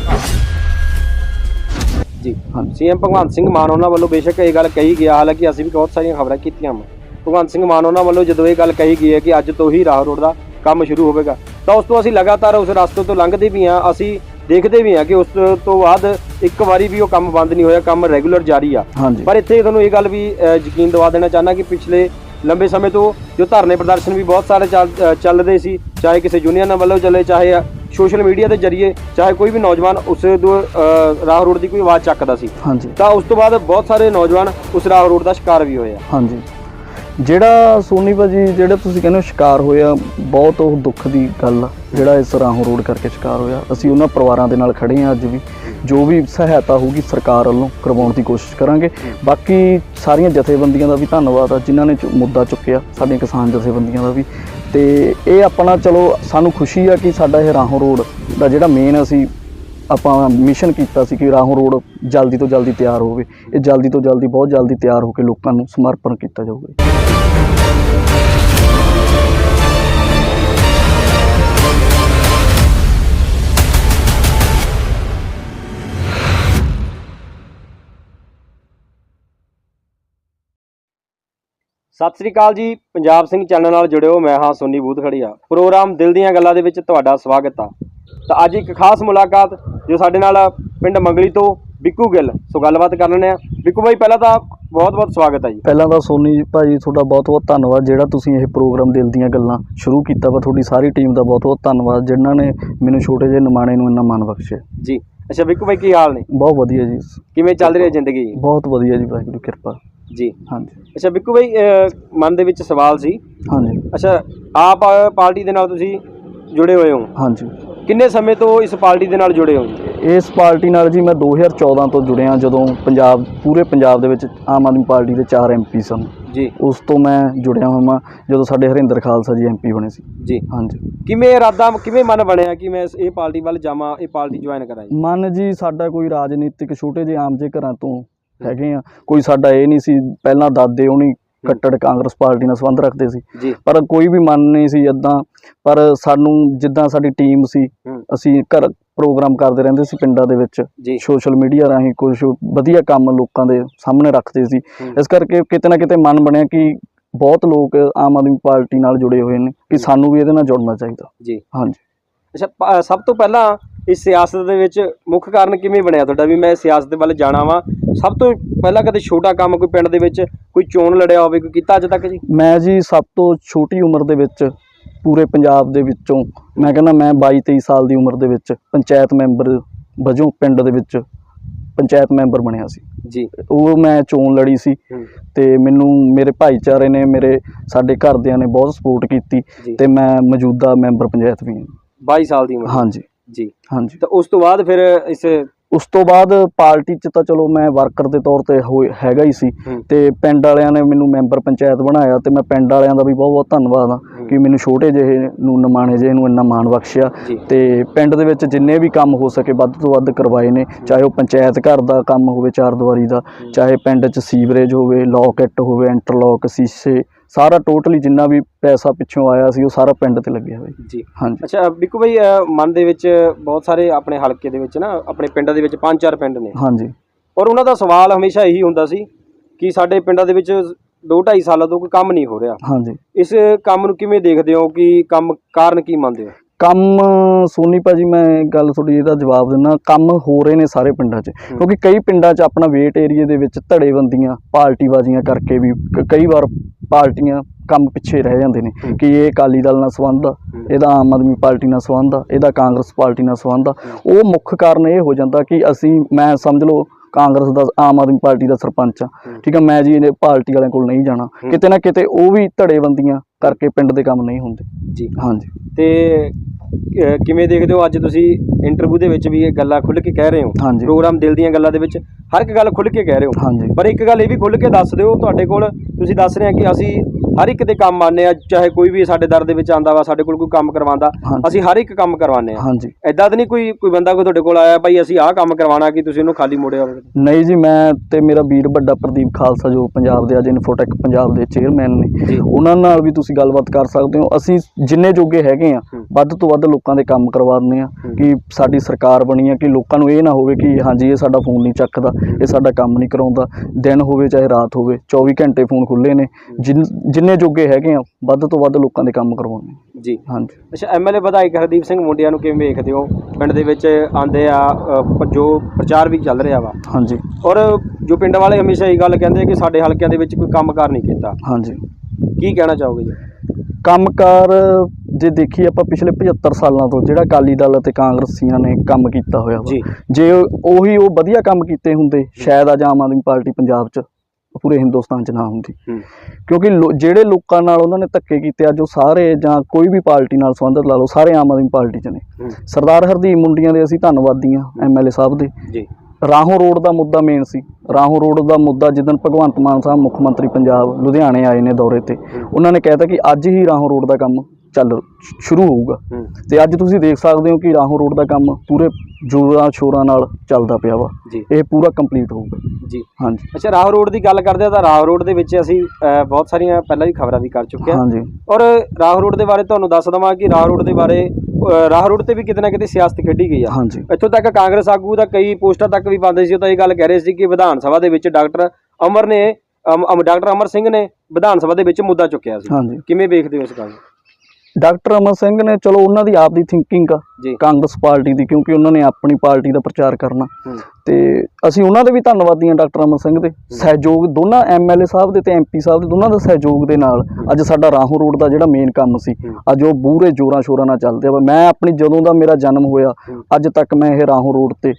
ਹਾਂਜੀ। ਸੀਐਮ ਭਗਵੰਤ ਸਿੰਘ ਮਾਨ ਉਹਨਾਂ ਵੱਲੋਂ ਬੇਸ਼ੱਕ ਇਹ ਗੱਲ ਕਹੀ ਗਿਆ ਹਾਲਾਂਕਿ ਅਸੀਂ ਵੀ ਬਹੁਤ ਸਾਰੀਆਂ ਖਬਰਾਂ ਕੀਤੀਆਂ ਵਾ। ਭਗਵੰਤ ਸਿੰਘ ਮਾਨ ਉਹਨਾਂ ਵੱਲੋਂ ਜਦੋਂ ਇਹ ਗੱਲ ਕਹੀ ਗਈ ਹੈ ਕਿ ਅੱਜ ਤੋਂ ਹੀ ਰਾਹ ਰੋਡ ਦਾ ਕੰਮ ਸ਼ੁਰੂ ਹੋਵੇਗਾ ਤਾਂ ਉਸ ਤੋਂ ਅਸੀਂ ਲਗਾਤਾਰ ਉਸ ਰਸਤੇ ਤੋਂ ਲੰਘਦੇ ਵੀ ਹਾਂ। ਅਸੀਂ ਦੇਖਦੇ ਵੀ ਹਾਂ ਕਿ ਉਸ ਤੋਂ ਬਾਅਦ ਇੱਕ ਵਾਰੀ ਵੀ ਉਹ ਕੰਮ ਬੰਦ ਨਹੀਂ ਹੋਇਆ ਕੰਮ ਰੈਗੂਲਰ ਜਾਰੀ ਆ। ਹਾਂਜੀ। ਪਰ ਇੱਥੇ ਤੁਹਾਨੂੰ ਇਹ ਗੱਲ ਵੀ ਯਕੀਨ ਦਿਵਾ ਦੇਣਾ ਚਾਹੁੰਦਾ ਕਿ ਪਿਛਲੇ ਲੰਬੇ ਸਮੇਂ ਤੋਂ ਜੋ ਧਰਨੇ ਪ੍ਰਦਰਸ਼ਨ ਵੀ ਬਹੁਤ ਸਾਰੇ ਚੱਲ- ਅ, ਚੱਲ ਰਹੇ ਸੀ ਚਾਹੇ ਕਿਸੇ ਯੂਨੀਅਨ ਵੱਲੋਂ ਚੱਲੇ ਚਾਹੇ ਸੋਸ਼ਲ ਮੀਡੀਆ ਦੇ ਜ਼ਰੀਏ ਚਾਹੇ ਕੋਈ ਵੀ ਨੌਜਵਾਨ ਉਸ ਅ, ਰਾਹ ਰੋਡ ਦੀ ਕੋਈ ਆਵਾਜ਼ ਚੱਕਦਾ ਸੀ। ਤਾਂ ਉਸ ਤੋਂ ਬਾਅਦ ਬਹੁਤ ਸਾਰੇ ਨੌਜਵਾਨ ਉਸ ਰਾਹ ਰੋਡ ਦਾ ਸ਼ਿਕਾਰ ਵੀ ਹੋਏ ਆ। ਹਾਂਜੀ। ਜਿਹੜਾ ਸੋਨੀ ਭਾਜੀ, ਜਿਹੜਾ ਤੁਸੀਂ ਕਹਿੰਦੇ ਹੋ ਸ਼ਿਕਾਰ ਹੋਇਆ, ਬਹੁਤ ਉਹ ਦੁੱਖ ਦੀ ਗੱਲ ਆ, ਜਿਹੜਾ ਇਸ ਰਾਹੋਂ ਰੋਡ ਕਰਕੇ ਸ਼ਿਕਾਰ ਹੋਇਆ। ਅਸੀਂ ਉਹਨਾਂ ਪਰਿਵਾਰਾਂ ਦੇ ਨਾਲ ਖੜੇ ਹਾਂ ਅੱਜ ਵੀ। ਜੋ ਵੀ ਸਹਾਇਤਾ ਹੋਊਗੀ ਸਰਕਾਰ ਵੱਲੋਂ ਕਰਵਾਉਣ ਦੀ ਕੋਸ਼ਿਸ਼ ਕਰਾਂਗੇ। ਬਾਕੀ ਸਾਰੀਆਂ ਜਥੇਬੰਦੀਆਂ ਦਾ ਵੀ ਧੰਨਵਾਦ ਆ, ਜਿਨ੍ਹਾਂ ਨੇ ਮੁੱਦਾ ਚੁੱਕਿਆ, ਸਾਡੀਆਂ ਕਿਸਾਨ ਜਥੇਬੰਦੀਆਂ ਦਾ ਵੀ। ਤੇ ਇਹ ਆਪਣਾ, ਚਲੋ, ਸਾਨੂੰ ਖੁਸ਼ੀ ਆ ਕਿ ਸਾਡਾ ਇਹ ਰਾਹੋਂ ਰੋਡ ਦਾ ਜਿਹੜਾ ਮੇਨ ਅਸੀਂ ਆਪਾਂ ਮਿਸ਼ਨ ਕੀਤਾ ਸੀ ਕਿ ਰਾਹੋਂ ਰੋਡ ਜਲਦੀ ਤੋਂ ਜਲਦੀ ਤਿਆਰ ਹੋਵੇ, ਇਹ ਜਲਦੀ ਤੋਂ ਜਲਦੀ, ਬਹੁਤ ਜਲਦੀ ਤਿਆਰ ਹੋ ਕੇ ਲੋਕਾਂ ਨੂੰ ਸਮਰਪਣ ਕੀਤਾ ਜਾਊਗਾ। ਸਤਿ ਸ੍ਰੀ ਅਕਾਲ ਜੀ, ਪੰਜਾਬ ਸਿੰਘ ਚੈਨਲ ਨਾਲ ਜੁੜਿਓ ਮੈਂ ਹਾਂ ਸੋਨੀ ਬੂਥਖੜੀਆ। ਪ੍ਰੋਗਰਾਮ ਦਿਲ ਦੀਆਂ ਗੱਲਾਂ ਦੇ ਵਿੱਚ ਤੁਹਾਡਾ ਸਵਾਗਤ ਆ। ਤਾਂ ਅੱਜ ਇੱਕ ਖਾਸ ਮੁਲਾਕਾਤ ਜੋ ਸਾਡੇ ਨਾਲ ਪਿੰਡ ਮੰਗਲੀ ਤੋਂ ਬਿੱਕੂ ਗਿੱਲ। ਸੋ ਗੱਲਬਾਤ ਕਰ ਲੈਂਦੇ ਆ ਬਿੱਕੂ ਬਾਈ ਪਹਿਲਾਂ ਤਾਂ ਬਹੁਤ ਬਹੁਤ ਸਵਾਗਤ ਹੈ ਜੀ। ਪਹਿਲਾਂ ਤਾਂ ਸੋਨੀ ਭਾਜੀ ਤੁਹਾਡਾ ਬਹੁਤ-ਬਹੁਤ ਧੰਨਵਾਦ। ਜਿਹੜਾ ਤੁਸੀਂ ਇਹ ਪ੍ਰੋਗਰਾਮ ਦਿਲ ਦੀਆਂ ਗੱਲਾਂ ਸ਼ੁਰੂ ਕੀਤਾ ਵਾ ਤੁਹਾਡੀ ਸਾਰੀ ਟੀਮ ਦਾ ਬਹੁਤ-ਬਹੁਤ ਧੰਨਵਾਦ ਜਿਨ੍ਹਾਂ ਨੇ ਮੈਨੂੰ ਛੋਟੇ ਜਿਹੇ ਨਿਮਾਣੇ ਨੂੰ ਇੰਨਾ ਮਾਣ ਬਖਸ਼ਿਆ। ਜੀ। ਅੱਛਾ ਬਿੱਕੂ ਬਾਈ ਕੀ ਹਾਲ ਨੇ? ਬਹੁਤ ਵਧੀਆ ਜੀ। ਕਿਵੇਂ ਚੱਲ ਰਹੀ ਹੈ ਜ਼ਿੰਦਗੀ ਬਹੁਤ ਵਧੀਆ ਜੀ ਵਾਹਿਗੁਰੂ ਦੀ ਕਿਰਪਾ। ਜੀ। ਹਾਂਜੀ। ਅੱਛਾ ਬਿੱਕੂ ਬਾਈ ਮਨ ਦੇ ਵਿੱਚ ਸਵਾਲ ਸੀ। ਹਾਂਜੀ। ਅੱਛਾ ਆਪ ਪਾਰਟੀ ਦੇ ਨਾਲ ਤੁਸੀਂ ਜੁੜੇ ਹੋਏ ਹੋ। ਹਾਂਜੀ। ਕਿੰਨੇ ਸਮੇਂ ਤੋਂ ਇਸ ਪਾਰਟੀ ਦੇ ਨਾਲ ਜੁੜੇ ਹੋ? ਇਸ ਪਾਰਟੀ ਨਾਲ ਜੀ ਮੈਂ 2014 ਤੋਂ ਜੁੜਿਆ ਜਦੋਂ ਪੰਜਾਬ ਪੂਰੇ ਪੰਜਾਬ ਦੇ ਵਿੱਚ ਆਮ ਆਦਮੀ ਪਾਰਟੀ ਦੇ 4 ਐਮਪੀ ਸਨ। ਜੀ। ਉਸ ਤੋਂ ਮੈਂ ਜੁੜਿਆ ਹੋਇਆ ਜਦੋਂ ਸਾਡੇ ਹਰਿੰਦਰ ਖਾਲਸਾ ਜੀ ਐਮਪੀ ਬਣੇ ਸੀ। ਜੀ। ਹਾਂਜੀ। ਕਿਵੇਂ ਇਰਾਦਾ ਕਿਵੇਂ ਮਨ ਬਣਿਆ ਕਿ ਮੈਂ ਇਹ ਪਾਰਟੀ ਵੱਲ ਜਾਵਾਂ ਇਹ ਪਾਰਟੀ ਜੁਆਇਨ ਕਰਾਂ ਜੀ ਮਨ ਜੀ ਸਾਡਾ ਕੋਈ ਰਾਜਨੀਤਿਕ ਛੋਟੇ ਜਿਹੇ ਆਮ ਜਿਹੇ ਘਰਾਂ ਤੋਂ ਹੈਗੇ ਆ। ਕੋਈ ਸਾਡਾ ਇਹ ਨਹੀਂ ਸੀ ਪਹਿਲਾਂ ਦਾਦੇ ਉਹਨੀ ਕੱਟੜ ਕਾਂਗਰਸ ਪਾਰਟੀ ਨਾਲ ਸੰਬੰਧ ਰੱਖਦੇ ਸੀ। ਪਰ ਕੋਈ ਵੀ ਮਨ ਨਹੀਂ ਸੀ ਇਦਾਂ ਪਰ ਸਾਨੂੰ ਜਿੱਦਾਂ ਸਾਡੀ ਟੀਮ ਸੀ। ਅਸੀਂ ਘਰ ਪ੍ਰੋਗਰਾਮ ਕਰਦੇ ਰਹਿੰਦੇ ਸੀ ਪਿੰਡਾਂ ਦੇ ਵਿੱਚ। ਸੋਸ਼ਲ ਮੀਡੀਆ ਰਾਹੀਂ ਕੁਝ ਵਧੀਆ ਕੰਮ ਲੋਕਾਂ ਦੇ ਸਾਹਮਣੇ ਰੱਖਦੇ ਸੀ। ਇਸ ਕਰਕੇ ਕਿਤੇ ਨਾ ਕਿਤੇ ਮਨ ਬਣਿਆ ਕਿ ਬਹੁਤ ਲੋਕ ਆਮ ਆਦਮੀ ਪਾਰਟੀ ਨਾਲ ਜੁੜੇ ਹੋਏ ਨੇ ਕਿ ਸਾਨੂੰ ਵੀ ਇਹਦੇ ਨਾਲ ਜੁੜਨਾ ਚਾਹੀਦਾ। ਜੀ। ਹਾਂਜੀ। ਅੱਛਾ ਸਭ ਤੋਂ ਪਹਿਲਾਂ ਇਸ ਸਿਆਸਤ ਦੇ ਵਿੱਚ ਮੁੱਖ ਕਾਰਨ ਕਿਵੇਂ ਬਣਿਆ ਤੁਹਾਡਾ? ਵੀ ਮੈਂ ਸਿਆਸਤ ਵੱਲ ਜਾਣਾ ਵਾਂ। ਸਭ ਤੋਂ ਪਹਿਲਾਂ ਕਦੇ ਛੋਟਾ ਕੰਮ ਕੋਈ ਪਿੰਡ ਦੇ ਵਿੱਚ ਕੋਈ ਚੋਣ ਲੜਿਆ ਹੋਵੇ ਕੋਈ ਕੀਤਾ ਅੱਜ ਤੱਕ ਜੀ? ਮੈਂ ਜੀ ਸਭ ਤੋਂ ਛੋਟੀ ਉਮਰ ਦੇ ਵਿੱਚ ਪੂਰੇ ਪੰਜਾਬ ਦੇ ਵਿੱਚੋਂ ਮੈਂ ਕਹਿੰਦਾ ਮੈਂ 22 23 ਸਾਲ ਦੀ ਉਮਰ ਦੇ ਵਿੱਚ ਪੰਚਾਇਤ ਮੈਂਬਰ ਵਜੋਂ ਪਿੰਡ ਦੇ ਵਿੱਚ ਪੰਚਾਇਤ ਮੈਂਬਰ ਬਣਿਆ ਸੀ। ਜੀ। ਉਹ ਮੈਂ ਚੋਣ ਲੜੀ ਸੀ ਤੇ ਮੈਨੂੰ ਮੇਰੇ ਭਾਈਚਾਰੇ ਨੇ ਮੇਰੇ ਸਾਡੇ ਘਰਦਿਆਂ ਨੇ ਬਹੁਤ ਸਪੋਰਟ ਕੀਤੀ ਤੇ ਮੈਂ ਮੌਜੂਦਾ ਮੈਂਬਰ ਪੰਚਾਇਤ ਵੀ ਹਾਂ। 22 ਸਾਲ ਦੀ ਉਮਰ। ਹਾਂਜੀ। ਜੀ। ਹਾਂਜੀ। ਤਾਂ ਉਸ ਤੋਂ ਬਾਅਦ ਫਿਰ ਇਸ ਉਸ ਤੋਂ ਬਾਅਦ ਪਾਰਟੀ 'ਚ ਤਾਂ ਚਲੋ ਮੈਂ ਵਰਕਰ ਦੇ ਤੌਰ ਤੇ ਹੋਏ- ਹੈਗਾ ਹੀ ਸੀ। ਹੂੰ। ਤੇ ਪਿੰਡ ਵਾਲਿਆਂ ਨੇ ਮੈਨੂੰ ਮੈਂਬਰ ਪੰਚਾਇਤ ਬਣਾਇਆ ਤੇ ਮੈਂ ਪਿੰਡ ਵਾਲਿਆਂ ਦਾ ਵੀ ਬਹੁਤ ਬਹੁਤ ਧੰਨਵਾਦ ਆ ਹੂੰ। ਕਿ ਮੈਨੂੰ ਛੋਟੇ ਜਿਹੇ ਨੂੰ ਨਿਮਾਣੇ ਜਿਹੇ ਨੂੰ ਇੰਨਾ ਮਾਣ ਬਖਸ਼ਿਆ। ਜੀ। ਤੇ ਪਿੰਡ ਦੇ ਵਿੱਚ ਜਿੰਨੇ ਵੀ ਕੰਮ ਹੋ ਸਕੇ ਵੱਧ ਤੋਂ ਵੱਧ ਕਰਵਾਏ ਨੇ। ਚਾਹੇ ਉਹ ਪੰਚਾਇਤ ਘਰ ਦਾ ਕੰਮ ਹੋਵੇ ਚਾਰ ਦੀਵਾਰੀ ਦਾ ਚਾਹੇ ਪਿੰਡ 'ਚ ਸੀਵਰੇਜ ਹੋਵੇ ਲੋਕਟ ਹੋਵੇ ਇੰਟਰਲੋਕ ਸੀਸੇ ਸਾਰਾ ਟੋਟਲੀ ਜਿੰਨਾ ਵੀ ਪੈਸਾ ਪਿੱਛੋਂ ਆਇਆ ਸੀ ਉਹ ਸਾਰਾ ਪਿੰਡ ਤੇ ਲੱਗਿਆ ਹੋਇਆ ਜੀ। ਹਾਂਜੀ। ਅੱਛਾ ਬਿੱਕੂ ਭਾਈ ਅਹ, ਮਨ ਦੇ ਵਿੱਚ ਬਹੁਤ ਸਾਰੇ ਆਪਣੇ ਹਲਕੇ ਦੇ ਵਿੱਚ ਨਾ ਆਪਣੇ ਪਿੰਡਾਂ ਦੇ ਵਿੱਚ ਪੰਜ ਚਾਰ ਪਿੰਡ ਨੇ। ਹਾਂਜੀ। ਔਰ ਉਹਨਾਂ ਦਾ ਸਵਾਲ ਹਮੇਸ਼ਾ ਇਹੀ ਹੁੰਦਾ ਸੀ ਕਿ ਸਾਡੇ ਪਿੰਡਾਂ ਦੇ ਵਿੱਚ 2 2.5 ਸਾਲਾਂ ਤੋਂ ਕੋਈ ਕੰਮ ਨਹੀਂ ਹੋ ਰਿਹਾ। ਹਾਂਜੀ। ਇਸ ਕੰਮ ਨੂੰ ਕਿਵੇਂ ਦੇਖਦੇ ਹੋ? ਕਿ ਕੰਮ ਕਾਰਨ ਕੀ ਮੰਨਦੇ ਹੋ? ਕੰਮ ਸੋਨੀ ਭਾਜੀ ਮੈਂ ਗੱਲ ਤੁਹਾਡੀ ਇਹਦਾ ਜਵਾਬ ਦਿੰਦਾ ਕੰਮ ਹੋ ਰਹੇ ਨੇ ਸਾਰੇ ਪਿੰਡਾਂ 'ਚ। ਕਿਉਂਕਿ ਕਈ ਪਿੰਡਾਂ 'ਚ ਆਪਣਾ ਵੇਟ ਏਰੀਏ ਦੇ ਵਿੱਚ ਧੜੇਬੰਦੀਆਂ ਪਾਰਟੀਬਾਜ਼ੀਆਂ ਕਰਕੇ ਵੀ ਕ- ਕਈ ਵਾਰ ਪਾਰਟੀਆਂ ਕੰਮ ਪਿੱਛੇ ਰਹਿ ਜਾਂਦੇ ਨੇ। ਕਿ ਇਹ ਅਕਾਲੀ ਦਲ ਨਾਲ ਸੰਬੰਧ ਆ। ਇਹਦਾ ਆਮ ਆਦਮੀ ਪਾਰਟੀ ਨਾਲ ਸੰਬੰਧ ਆ ਇਹਦਾ ਕਾਂਗਰਸ ਪਾਰਟੀ ਨਾਲ ਸੰਬੰਧ ਆ ਉਹ ਮੁੱਖ ਕਾਰਨ ਇਹ ਹੋ ਜਾਂਦਾ ਕਿ ਅਸੀਂ ਮੈਂ ਸਮਝ ਲਓ ਕਾਂਗਰਸ ਦਾ ਆਮ ਆਦਮੀ ਪਾਰਟੀ ਦਾ ਸਰਪੰਚ ਆ। ਠੀਕ ਆ ਮੈਂ ਜੀ ਇਹਨੇ ਪਾਰਟੀ ਵਾਲਿਆਂ ਕੋਲ ਨਹੀਂ ਜਾਣਾ। ਕਿਤੇ ਨਾ ਕਿਤੇ ਉਹ ਵੀ ਧੜੇਬੰਦੀਆਂ ਕਰਕੇ ਪਿੰਡ ਦੇ ਕੰਮ ਨਹੀਂ ਹੁੰਦੇ। ਜੀ। ਹਾਂਜੀ। ਤੇ ਕਿਵੇਂ ਦੇਖਦੇ ਹੋ ਅੱਜ ਤੁਸੀਂ ਇੰਟਰਵਿਊ ਦੇ ਵਿੱਚ ਵੀ ਇਹ ਗੱਲਾਂ ਖੁੱਲ੍ਹ ਕੇ ਕਹਿ ਰਹੇ ਹੋ? ਪ੍ਰੋਗਰਾਮ ਦਿਲ ਦੀਆਂ ਗੱਲਾਂ ਦੇ ਵਿੱਚ ਹਰ ਇੱਕ ਗੱਲ ਖੁੱਲ੍ਹ ਕੇ ਕਹਿ ਰਹੇ ਹੋ? ਪਰ ਇੱਕ ਗੱਲ ਇਹ ਵੀ ਖੁੱਲ੍ਹ ਕੇ ਦੱਸ ਦਿਓ ਤੁਹਾਡੇ ਕੋਲ ਤੁਸੀਂ ਦੱਸ ਰਹੇ ਆ ਕਿ ਅਸੀਂ ਹਰ ਇੱਕ ਦੇ ਕੰਮ ਆਉਂਦੇ ਆ ਚਾਹੇ ਕੋਈ ਵੀ ਸਾਡੇ ਦਰ ਦੇ ਵਿੱਚ ਆਂਦਾ ਵਾ ਸਾਡੇ ਕੋਲ ਕੋਈ ਕੰਮ ਕਰਵਾਉਂਦਾ ਹਾਂਜੀ। ਅਸੀਂ ਹਰ ਇੱਕ ਕੰਮ ਕਰਵਾਉਂਦੇ ਆ। ਹਾਂਜੀ। ਐਦਾਂ ਤਾਂ ਨਹੀਂ ਕੋਈ ਕੋਈ ਬੰਦਾ ਕੋਈ ਤੁਹਾਡੇ ਕੋਲ ਆਇਆ ਭਾਈ ਅਸੀਂ ਆਹ ਕੰਮ ਕਰਵਾਉਣਾ ਕਿ ਤੁਸੀਂ ਉਹਨੂੰ ਖਾਲੀ ਮੋੜਿਆ ਹੋਵੇ? ਨਹੀਂ ਜੀ ਮੈਂ ਤੇ ਮੇਰਾ ਵੀਰ ਵੱਡਾ ਪ੍ਰਦੀਪ ਖਾਲਸਾ ਜੋ ਪੰਜਾਬ ਦੇ ਅੱਜ ਇਨਫੋਟੈਕ ਪੰਜਾਬ ਦੇ ਚੇਅਰਮੈਨ ਨੇ ਜੀ। ਉਹਨਾਂ ਨਾਲ ਵੀ ਤੁਸੀਂ ਗੱਲਬਾਤ ਕਰ ਸਕਦੇ ਹੋ। ਅਸੀਂ ਜਿੰਨੇ ਜੋਗੇ ਹੈਗੇ ਆ ਹੂੰ। ਵੱਧ ਤੋਂ ਵੱਧ ਲੋਕਾਂ ਦੇ ਕੰਮ ਕਰਵਾ ਦਿੰਦੇ ਆ ਹੂੰ। ਕਿ ਸਾਡੀ ਸਰਕਾਰ ਬਣੀ ਆ ਕਿ ਲੋਕਾਂ ਨੂੰ ਇਹ ਨਾ ਹੋਵੇ ਕਿ ਹਾਂਜੀ ਇਹ ਸਾਡਾ ਫੋਨ ਨਹੀਂ ਚੱਕਦਾ ਇਹ ਸਾਡਾ ਕੰਮ ਨਹੀਂ ਕਰਾਉਂਦਾ। ਦਿਨ ਹੋਵੇ ਚਾਹੇ ਰਾਤ ਹੋਵੇ 24 ਘੰਟੇ ਫੋਨ ਖੁੱਲੇ ਨੇ। ਜਿਨ- ਜਿੰਨੇ ਜੋਗੇ ਹੈਗੇ ਆ ਵੱਧ ਤੋਂ ਵੱਧ ਲੋਕਾਂ ਦੇ ਕੰਮ ਕਰਵਾਉਂਦੇ ਆ। ਜੀ। ਹਾਂਜੀ। ਅੱਛਾ ਐਮਐਲਏ ਵਿਧਾਇਕ ਹਰਦੀਪ ਸਿੰਘ ਮੁੰਡਿਆਂ ਨੂੰ ਕਿਵੇਂ ਵੇਖਦੇ ਹੋ? ਪਿੰਡ ਦੇ ਵਿੱਚ ਆਂਦੇ ਆ ਅ, ਜੋ ਪ੍ਰਚਾਰ ਵੀ ਚੱਲ ਰਿਹਾ ਵਾ। ਹਾਂਜੀ। ਔਰ ਜੋ ਪਿੰਡ ਵਾਲੇ ਹਮੇਸ਼ਾ ਇਹ ਗੱਲ ਕਹਿੰਦੇ ਆ ਕਿ ਸਾਡੇ ਹਲਕਿਆਂ ਦੇ ਵਿੱਚ ਕੋਈ ਕੰਮਕਾਰ ਨਹੀਂ ਕੀਤਾ। ਹਾਂਜੀ। ਕੀ ਕਹਿਣਾ ਚਾਹੋਗੇ ਜੀ? ਕੰਮਕਾਰ ਜੇ ਦੇਖੀਏ ਆਪਾਂ ਪਿਛਲੇ 75 ਸਾਲਾਂ ਤੋਂ ਜਿਹੜਾ ਅਕਾਲੀ ਦਲ ਅਤੇ ਕਾਂਗਰਸੀਆਂ ਨੇ ਕੰਮ ਕੀਤਾ ਹੋਇਆ ਵਾ ਜੀ। ਜੇ ਉਹੀ ਉਹ ਵਧੀਆ ਕੰਮ ਕੀਤੇ ਹੁੰਦੇ ਸ਼ਾਇਦ ਅੱਜ ਆਮ ਆਦਮੀ ਪਾਰਟੀ ਪੰਜਾਬ 'ਚ ਪੂਰੇ ਹਿੰਦੁਸਤਾਨ 'ਚ ਨਾ ਹੁੰਦੀ। ਕਿਉਂਕਿ ਜਿਹੜੇ ਲੋਕਾਂ ਨਾਲ ਉਹਨਾਂ ਨੇ ਧੱਕੇ ਕੀਤੇ ਅੱਜ ਉਹ ਸਾਰੇ ਜਾਂ ਕੋਈ ਵੀ ਪਾਰਟੀ ਨਾਲ ਸੰਬੰਧਿਤ ਲਾ ਲਓ ਸਾਰੇ ਆਮ ਆਦਮੀ ਪਾਰਟੀ 'ਚ ਨੇ। ਸਰਦਾਰ ਹਰਦੀਪ ਮੁੰਡੀਆਂ ਦੇ ਅਸੀਂ ਧੰਨਵਾਦੀ ਹਾਂ ਐਮਐਲਏ ਸਾਹਿਬ ਦੇ। ਜੀ। ਰਾਹੋਂ ਰੋਡ ਦਾ ਮੁੱਦਾ ਮੇਨ ਸੀ। ਰਾਹੋਂ ਰੋਡ ਦਾ ਮੁੱਦਾ ਜਿੱਦਣ ਭਗਵੰਤ ਮਾਨ ਸਾਹਿਬ ਮੁੱਖ ਮੰਤਰੀ ਪੰਜਾਬ ਲੁਧਿਆਣੇ ਆਏ ਨੇ ਦੌਰੇ ਤੇ ਉਹਨਾਂ ਨੇ ਕਹਿਤਾ ਕਿ ਅੱਜ ਹੀ ਰਾਹੋਂ ਰੋਡ ਦਾ ਕੰਮ ਚੱਲ ਸ਼ੁਰੂ ਹੋਊਗਾ। ਤੇ ਅੱਜ ਤੁਸੀਂ ਦੇਖ ਸਕਦੇ ਹੋ ਕਿ ਰਾਹੋਂ ਰੋਡ ਦਾ ਕੰਮ ਪੂਰੇ ਜੋਰਾਂ ਸ਼ੋਰਾਂ ਨਾਲ ਚੱਲਦਾ ਪਿਆ ਵਾ। ਇਹ ਪੂਰਾ ਕੰਪਲੀਟ ਹੋਊਗਾ। ਜੀ। ਹਾਂਜੀ। ਅੱਛਾ ਰਾਹ ਰੋਡ ਦੀ ਗੱਲ ਕਰਦੇ ਆ ਤਾਂ ਰਾਹ ਰੋਡ ਦੇ ਵਿੱਚ ਅਸੀਂ ਬਹੁਤ ਸਾਰੀਆਂ ਪਹਿਲਾਂ ਵੀ ਖਬਰਾਂ ਵੀ ਕਰ ਚੁੱਕੇ ਹਾਂ। ਹਾਂਜੀ। ਔਰ ਰਾਹ ਰੋਡ ਦੇ ਬਾਰੇ ਤੁਹਾਨੂੰ ਦੱਸ ਦਵਾਂ ਕਿ ਰਾਹ ਰੋਡ ਦੇ ਬਾਰੇ ਰਾਹ ਰੋਡ ਤੇ ਵੀ ਕਿਤੇ ਨਾ ਕਿਤੇ ਸਿਆਸਤ ਖੇਡੀ ਗਈ ਆ। ਹਾਂਜੀ। ਇੱਥੋਂ ਤੱਕ ਕਾਂਗਰਸ ਆਗੂ ਦਾ ਕਈ ਪੋਸਟਾਂ ਤੱਕ ਵੀ ਪਾਉਂਦੇ ਸੀ ਉਹ ਤਾਂ ਇਹ ਗੱਲ ਕਹਿ ਰਹੇ ਸੀ ਕਿ ਵਿਧਾਨ ਸਭਾ ਦੇ ਵਿੱਚ ਡਾਕਟਰ ਅਮਰ ਨੇ ਡਾਕਟਰ ਅਮਰ ਸਿੰਘ ਨੇ ਵਿਧਾਨ ਸਭਾ ਦੇ ਵਿੱਚ ਮੁੱਦਾ ਚੁੱਕਿਆ ਸੀ। ਕਿਵੇਂ ਵੇਖਦੇ ਹੋ ਇਸ ਗੱਲ ਨੂੰ? ਡਾਕਟਰ ਅਮਰ ਸਿੰਘ ਨੇ ਚਲੋ ਉਹਨਾਂ ਦੀ ਆਪਦੀ ਥਿੰਕਿੰਗ ਆ ਜੀ। ਕਾਂਗਰਸ ਪਾਰਟੀ ਦੀ ਕਿਉਂਕਿ ਉਹਨਾਂ ਨੇ ਆਪਣੀ ਪਾਰਟੀ ਦਾ ਪ੍ਰਚਾਰ ਕਰਨਾ। ਹੂੰ। ਤੇ ਅਸੀਂ ਉਹਨਾਂ ਦੇ ਵੀ ਧੰਨਵਾਦੀ ਹਾਂ ਡਾਕਟਰ ਅਮਰ ਸਿੰਘ ਦੇ। ਸਹਿਯੋਗ ਦੋਨਾਂ ਐਮਐਲਏ ਸਾਹਿਬ ਦੇ ਤੇ ਐਮਪੀ ਸਾਹਿਬ ਦੇ ਦੋਨਾਂ ਦਾ ਸਹਿਯੋਗ ਦੇ ਨਾਲ ਅੱਜ ਸਾਡਾ ਰਾਹੋਂ ਰੋਡ ਦਾ ਜਿਹੜਾ ਮੇਨ ਕੰਮ ਸੀ। ਅੱਜ ਉਹ ਪੂਰੇ ਜੋਰਾਂ ਸ਼ੋਰਾਂ ਨਾਲ ਚੱਲਦੇ ਆ। ਮੈਂ ਆਪਣੀ ਜਦੋਂ ਦਾ ਮੇਰਾ ਜਨਮ ਹੋਇਆ। ਅੱਜ ਤੱਕ ਮੈਂ ਇਹ ਰਾਹੋਂ ਰੋਡ ਤੇ